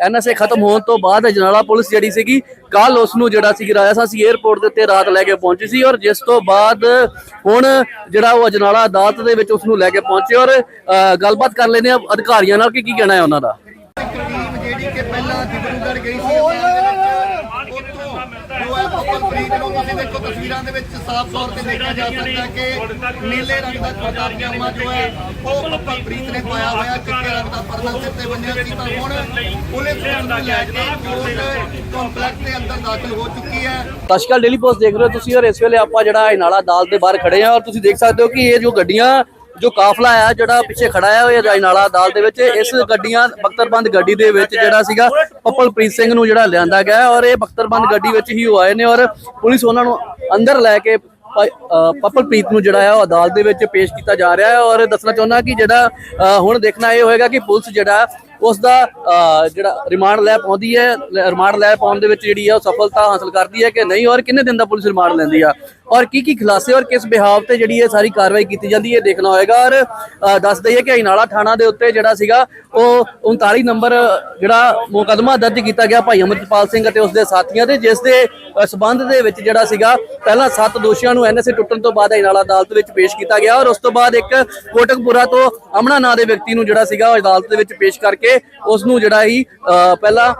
ਐਨਐਸਏ ਖਤਮ ਹੋਣ ਤੋਂ ਬਾਅਦ ਅਜਨਾਲਾ ਪੁਲਿਸ ਜਿਹੜੀ ਸੀਗੀ ਕੱਲ ਉਸ ਨੂੰ ਜਿਹੜਾ ਸੀ ਰਾਜਾ ਰਾਜਸਾਸੀ 에ਅਰਪੋਰਟ ਦੇ ਉੱਤੇ ਰਾਤ ਲੈ ਕੇ ਪਹੁੰਚੀ ਸੀ ਔਰ ਜਿਸ ਤੋਂ ਬਾਅਦ ਹੁਣ ਜਿਹੜਾ ਉਹ ਅਜਨਾਲਾ ਅਦਾਲਤ ਦੇ ਵਿੱਚ ਉਸ ਨੂੰ ਲੈ ਕੇ ਪਹੁੰਚੇ ਔਰ ਅ, ਗੱਲਬਾਤ ਕਰ ਲੈਂਦੇ ਆ ਅਧਿਕਾਰੀਆਂ ਨਾਲ ਕਿ ਕੀ ਕਹਿਣਾ ਹੈ ਉਹਨਾਂ ਦਾ। ਜਿਹੜੀ ਕਿ ਪਹਿਲਾਂ ਡਿਬਰੂਗੜ੍ਹ ਗਈ ਸੀ ਉੱਥੋਂ ਨੂੰ ਤੁਸੀਂ ਦੇਖੋ, ਤਸਵੀਰਾਂ ਦੇ ਵਿੱਚ ਸਾਫ਼ ਤੌਰ ਤੇ ਦੇਖਿਆ ਜਾ ਸਕਦਾ ਕਿ ਨੀਲੇ ਰੰਗ ਦਾ ਕੁੜਤਾ ਪਜਾਮਾ ਜੋ ਹੈ, ਉਹ ਪੱਪਲਪ੍ਰੀਤ ਨੇ ਪਾਇਆ ਹੋਇਆ, ਚਿੱਟੇ ਰੰਗ ਦਾ ਪਰਨਾ ਸਿਰ ਤੇ ਬੰਨਿਆ ਸੀ। ਪਰ ਹੁਣ ਪੁਲਿਸ ਨੂੰ ਲੈ ਕੇ ਕੋਰਟ ਕੰਪਲੈਕਸ ਦੇ ਅੰਦਰ ਦਾਖਲ ਹੋ ਚੁੱਕੀ ਹੈ। ਤਸ਼ਕਲ ਡੇਲੀ ਪੋਸਟ ਦੇਖ ਰਹੇ ਹੋ ਤੁਸੀਂ ਔਰ ਇਸ ਵੇਲੇ ਆਪਾਂ ਜਿਹੜਾ ਇਹ ਨਾਲਾ ਦਾਲ ਦੇ ਬਾਹਰ ਖੜੇ ਆ ਔਰ ਤੁਸੀਂ ਦੇਖ ਸਕਦੇ ਹੋ ਕਿ ਇਹ ਜੋ ਗੱਡੀਆਂ ਜੋ ਕਾਫਲਾ ਆ ਜਿਹੜਾ ਪਿੱਛੇ ਖੜਾ ਆ ਉਹ ਅਜਨਾਲਾ ਅਦਾਲਤ ਦੇ ਵਿੱਚ ਇਸ ਗੱਡੀਆਂ ਬਖਤਰਬੰਦ ਗੱਡੀ ਦੇ ਵਿੱਚ ਜਿਹੜਾ ਸੀਗਾ ਪੱਪਲਪ੍ਰੀਤ ਸਿੰਘ ਨੂੰ ਜਿਹੜਾ ਲਿਆਂਦਾ ਗਿਆ ਔਰ ਇਹ ਬਖਤਰਬੰਦ ਗੱਡੀ ਵਿੱਚ ਹੀ ਉਹ ਆਏ ਨੇ ਔਰ ਪੁਲਿਸ ਉਹਨਾਂ ਨੂੰ ਅੰਦਰ ਲੈ ਕੇ ਪਪਲਪ੍ਰੀਤ ਨੂੰ ਜਿਹੜਾ ਹੈ ਉਹ ਅਦਾਲਤ ਦੇ ਵਿੱਚ ਪੇਸ਼ ਕੀਤਾ ਜਾ ਰਿਹਾ ਹੈ ਔਰ ਦੱਸਣਾ ਚਾਹੁੰਦਾ ਕਿ ਜਿਹੜਾ ਅ, ਹੁਣ ਦੇਖਣਾ ਇਹ ਹੋਏਗਾ ਕਿ ਪੁਲਿਸ ਜਿਹੜਾ ਉਸ ਦਾ ਜਿਹੜਾ ਰਿਮਾਂਡ ਲੈ ਪਾਉਂਦੀ ਹੈ ਰਿਮਾਂਡ ਲੈ ਪਾਉਣ ਦੇ ਵਿੱਚ ਜਿਹੜੀ ਹੈ ਉਹ ਸਫਲਤਾ ਹਾਸਲ ਕਰਦੀ ਹੈ ਕਿ ਨਹੀਂ ਔਰ ਕਿੰਨੇ ਦਿਨ ਦਾ ਪੁਲਿਸ ਰਿਮਾਂਡ ਲੈਂਦੀ ਆ? ਔਰ ਕੀ ਕੀ ਖੁਲਾਸੇ ਔਰ ਕਿਸ ਬਿਹਾਵ ਤੇ ਜਿਹੜੀ ਇਹ ਸਾਰੀ ਕਾਰਵਾਈ ਕੀਤੀ ਜਾਂਦੀ ਹੈ ਇਹ ਦੇਖਣਾ ਹੋਏਗਾ। ਔਰ ਦੱਸ ਦਈਏ ਕਿ ਅਜਨਾਲਾ ਥਾਣਾ ਦੇ ਉੱਤੇ ਜਿਹੜਾ ਸੀਗਾ ਉਹ 39 ਨੰਬਰ ਜਿਹੜਾ ਮੁਕਦਮਾ ਦਰਜ ਕੀਤਾ ਗਿਆ ਭਾਈ ਅਮਰਪਾਲ ਸਿੰਘ ਅਤੇ ਉਸ ਦੇ ਸਾਥੀਆਂ ਦੇ ਜਿਸ ਦੇ ਅ, ਸਬੰਧ ਦੇ ਵਿੱਚ ਜਿਹੜਾ ਸੀਗਾ ਪਹਿਲਾਂ 7 ਦੋਸ਼ੀਆਂ ਨੂੰ ਐਨਐਸਏ ਟੁੱਟਣ ਤੋਂ ਬਾਅਦ ਇਨਾਲਾ ਅਦਾਲਤ ਵਿੱਚ ਪੇਸ਼ ਕੀਤਾ ਗਿਆ ਔਰ ਉਸ ਤੋਂ ਬਾਅਦ ਇੱਕ ਕੋਟਕਪੁਰਾ ਤੋਂ ਅਮਨਾ ਨਾਂ ਦੇ ਵਿਅਕਤੀ ਨੂੰ ਜਿਹੜਾ ਸੀਗਾ ਉਹ ਅਦਾਲਤ ਦੇ ਵਿੱਚ ਪੇਸ਼ ਕਰਕੇ ਉਸ ਨੂੰ ਜਿਹੜਾ ਹੀ ਪਹਿਲਾਂ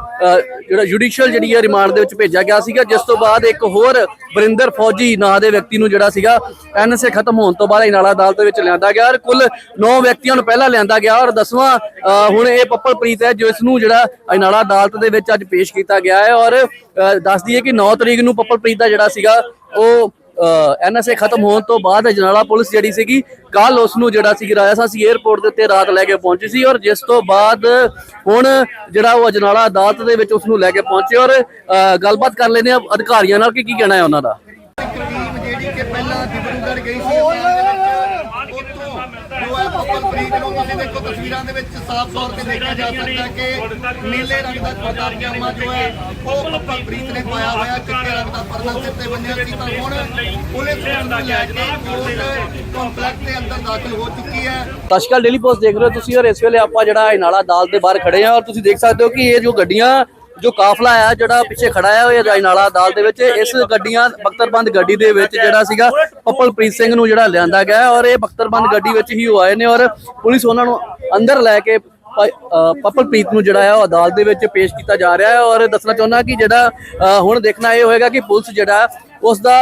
ਜਿਹੜਾ ਜੁਡੀਸ਼ੀਅਲ ਜਿਹੜੀ ਹੈ ਰਿਮਾਂਡ ਦੇ ਵਿੱਚ ਭੇਜਿਆ ਗਿਆ ਸੀਗਾ ਜਿਸ ਤੋਂ ਬਾਅਦ ਇੱਕ ਹੋਰ ਵਰਿੰਦਰ ਫੌਜੀ ਨਾਂ ਦੇ ਵਿਅਕਤੀ ਨੂੰ ਜਿਹੜਾ ਸੀਗਾ ਐਨਐਸਏ ਖਤਮ ਹੋਣ ਤੋਂ ਬਾਅਦ ਅਜਨਾਲਾ ਅਦਾਲਤ ਦੇ ਵਿੱਚ ਲਿਆਂਦਾ ਗਿਆ ਔਰ ਕੁੱਲ 9 ਵਿਅਕਤੀਆਂ ਨੂੰ ਪਹਿਲਾਂ ਲਿਆਂਦਾ ਗਿਆ ਔਰ 10ਵਾਂ ਹੁਣ ਇਹ ਪੱਪਲਪ੍ਰੀਤ ਹੈ ਜਿਸ ਨੂੰ ਜਿਹੜਾ ਅਜਨਾਲਾ ਅਦਾਲਤ ਦੇ ਵਿੱਚ ਅੱਜ ਪੇਸ਼ ਕੀਤਾ ਗਿਆ ਹੈ ਔਰ ਅ, ਦੱਸ ਦਈਏ ਕਿ 9 ਤਰੀਕ ਨੂੰ ਪੱਪਲਪ੍ਰੀਤ ਦਾ ਜਿਹੜਾ ਸੀਗਾ ਉਹ ਐਨਐਸਏ ਖਤਮ ਹੋਣ ਤੋਂ ਬਾਅਦ ਅਜਨਾਲਾ ਪੁਲਿਸ ਜਿਹੜੀ ਸੀਗੀ ਕੱਲ ਉਸ ਨੂੰ ਜਿਹੜਾ ਸੀ ਰਾਜਸਾਸੀ 에ਅਰਪੋਰਟ ਦੇ ਉੱਤੇ ਰਾਤ ਲੈ ਕੇ ਪਹੁੰਚੀ ਸੀ ਔਰ ਜਿਸ ਤੋਂ ਬਾਅਦ ਹੁਣ ਜਿਹੜਾ ਉਹ ਅਜਨਾਲਾ ਅਦਾਲਤ ਦੇ ਵਿੱਚ ਉਸ ਨੂੰ ਲੈ ਕੇ ਪਹੁੰਚੇ ਔਰ ਅ, ਗੱਲਬਾਤ ਕਰ ਲੈਂਦੇ ਆ ਅਧਿਕਾਰੀਆਂ ਨਾਲ ਕਿ ਕੀ ਕਹਿਣਾ ਹੈ ਉਹਨਾਂ ਦਾ। ਪਹਿਲਾਂ ਡਿਬਰੂਗੜ੍ਹ ਗਈ ਸੀ ਪ੍ਰੀਤ ਨੂੰ ਤੁਸੀਂ ਦੇਖੋ ਤਸਵੀਰਾਂ ਦੇ ਵਿੱਚ ਸਾਫ਼ ਤੌਰ ਤੇ ਦੇਖਿਆ ਜਾ ਸਕਦਾ ਕਿ ਨੀਲੇ ਰੰਗ ਦਾ ਕੁੜਤਾ ਪਜਾਮਾ ਜੋ ਹੈ, ਉਹ ਪੱਪਲ ਪ੍ਰੀਤ ਨੇ ਪਾਇਆ ਹੋਇਆ, ਚਿੱਟੇ ਰੰਗ ਦਾ ਪਰਨਾ ਸਿਰ ਤੇ ਬੰਨਿਆ ਸੀ। ਤਾਂ ਹੁਣ ਪੁਲਿਸ ਨੂੰ ਲੈ ਕੇ ਕੋਰਟ ਕੰਪਲੈਕਸ ਦੇ ਅੰਦਰ ਦਾਖਲ ਹੋ ਚੁੱਕੀ ਹੈ। ਤਸ਼ਕਲ ਡੇਲੀ ਪੋਸਟ ਦੇਖ ਰਹੇ ਹੋ ਤੁਸੀਂ ਔਰ ਇਸ ਵੇਲੇ ਆਪਾਂ ਜਿਹੜਾ ਨਾਲਾ ਦਾਲ ਦੇ ਬਾਹਰ ਖੜੇ ਆ ਔਰ ਤੁਸੀਂ ਦੇਖ ਸਕਦੇ ਹੋ ਕਿ ਇਹ ਜੋ ਗੱਡੀਆਂ ਜੋ ਕਾਫਲਾ ਆ ਜਿਹੜਾ ਪਿੱਛੇ ਖੜਾ ਆ ਇਹ ਅਜਨਾਲਾ ਅਦਾਲਤ ਦੇ ਵਿੱਚ ਇਸ ਗੱਡੀਆਂ ਬਖਤਰਬੰਦ ਗੱਡੀ ਦੇ ਵਿੱਚ ਜਿਹੜਾ ਸੀਗਾ ਪੱਪਲਪ੍ਰੀਤ ਸਿੰਘ ਨੂੰ ਜਿਹੜਾ ਲਿਆਂਦਾ ਗਿਆ ਔਰ ਇਹ ਬਖਤਰਬੰਦ ਗੱਡੀ ਵਿੱਚ ਹੀ ਉਹ ਆਏ ਨੇ ਔਰ ਪੁਲਿਸ ਉਹਨਾਂ ਨੂੰ ਅੰਦਰ ਲੈ ਕੇ ਪਪਲਪ੍ਰੀਤ ਨੂੰ ਜਿਹੜਾ ਹੈ ਉਹ ਅਦਾਲਤ ਦੇ ਵਿੱਚ ਪੇਸ਼ ਕੀਤਾ ਜਾ ਰਿਹਾ ਹੈ ਔਰ ਦੱਸਣਾ ਚਾਹੁੰਦਾ ਕਿ ਜਿਹੜਾ ਅ, ਹੁਣ ਦੇਖਣਾ ਇਹ ਹੋਏਗਾ ਕਿ ਪੁਲਿਸ ਜਿਹੜਾ ਉਸ ਦਾ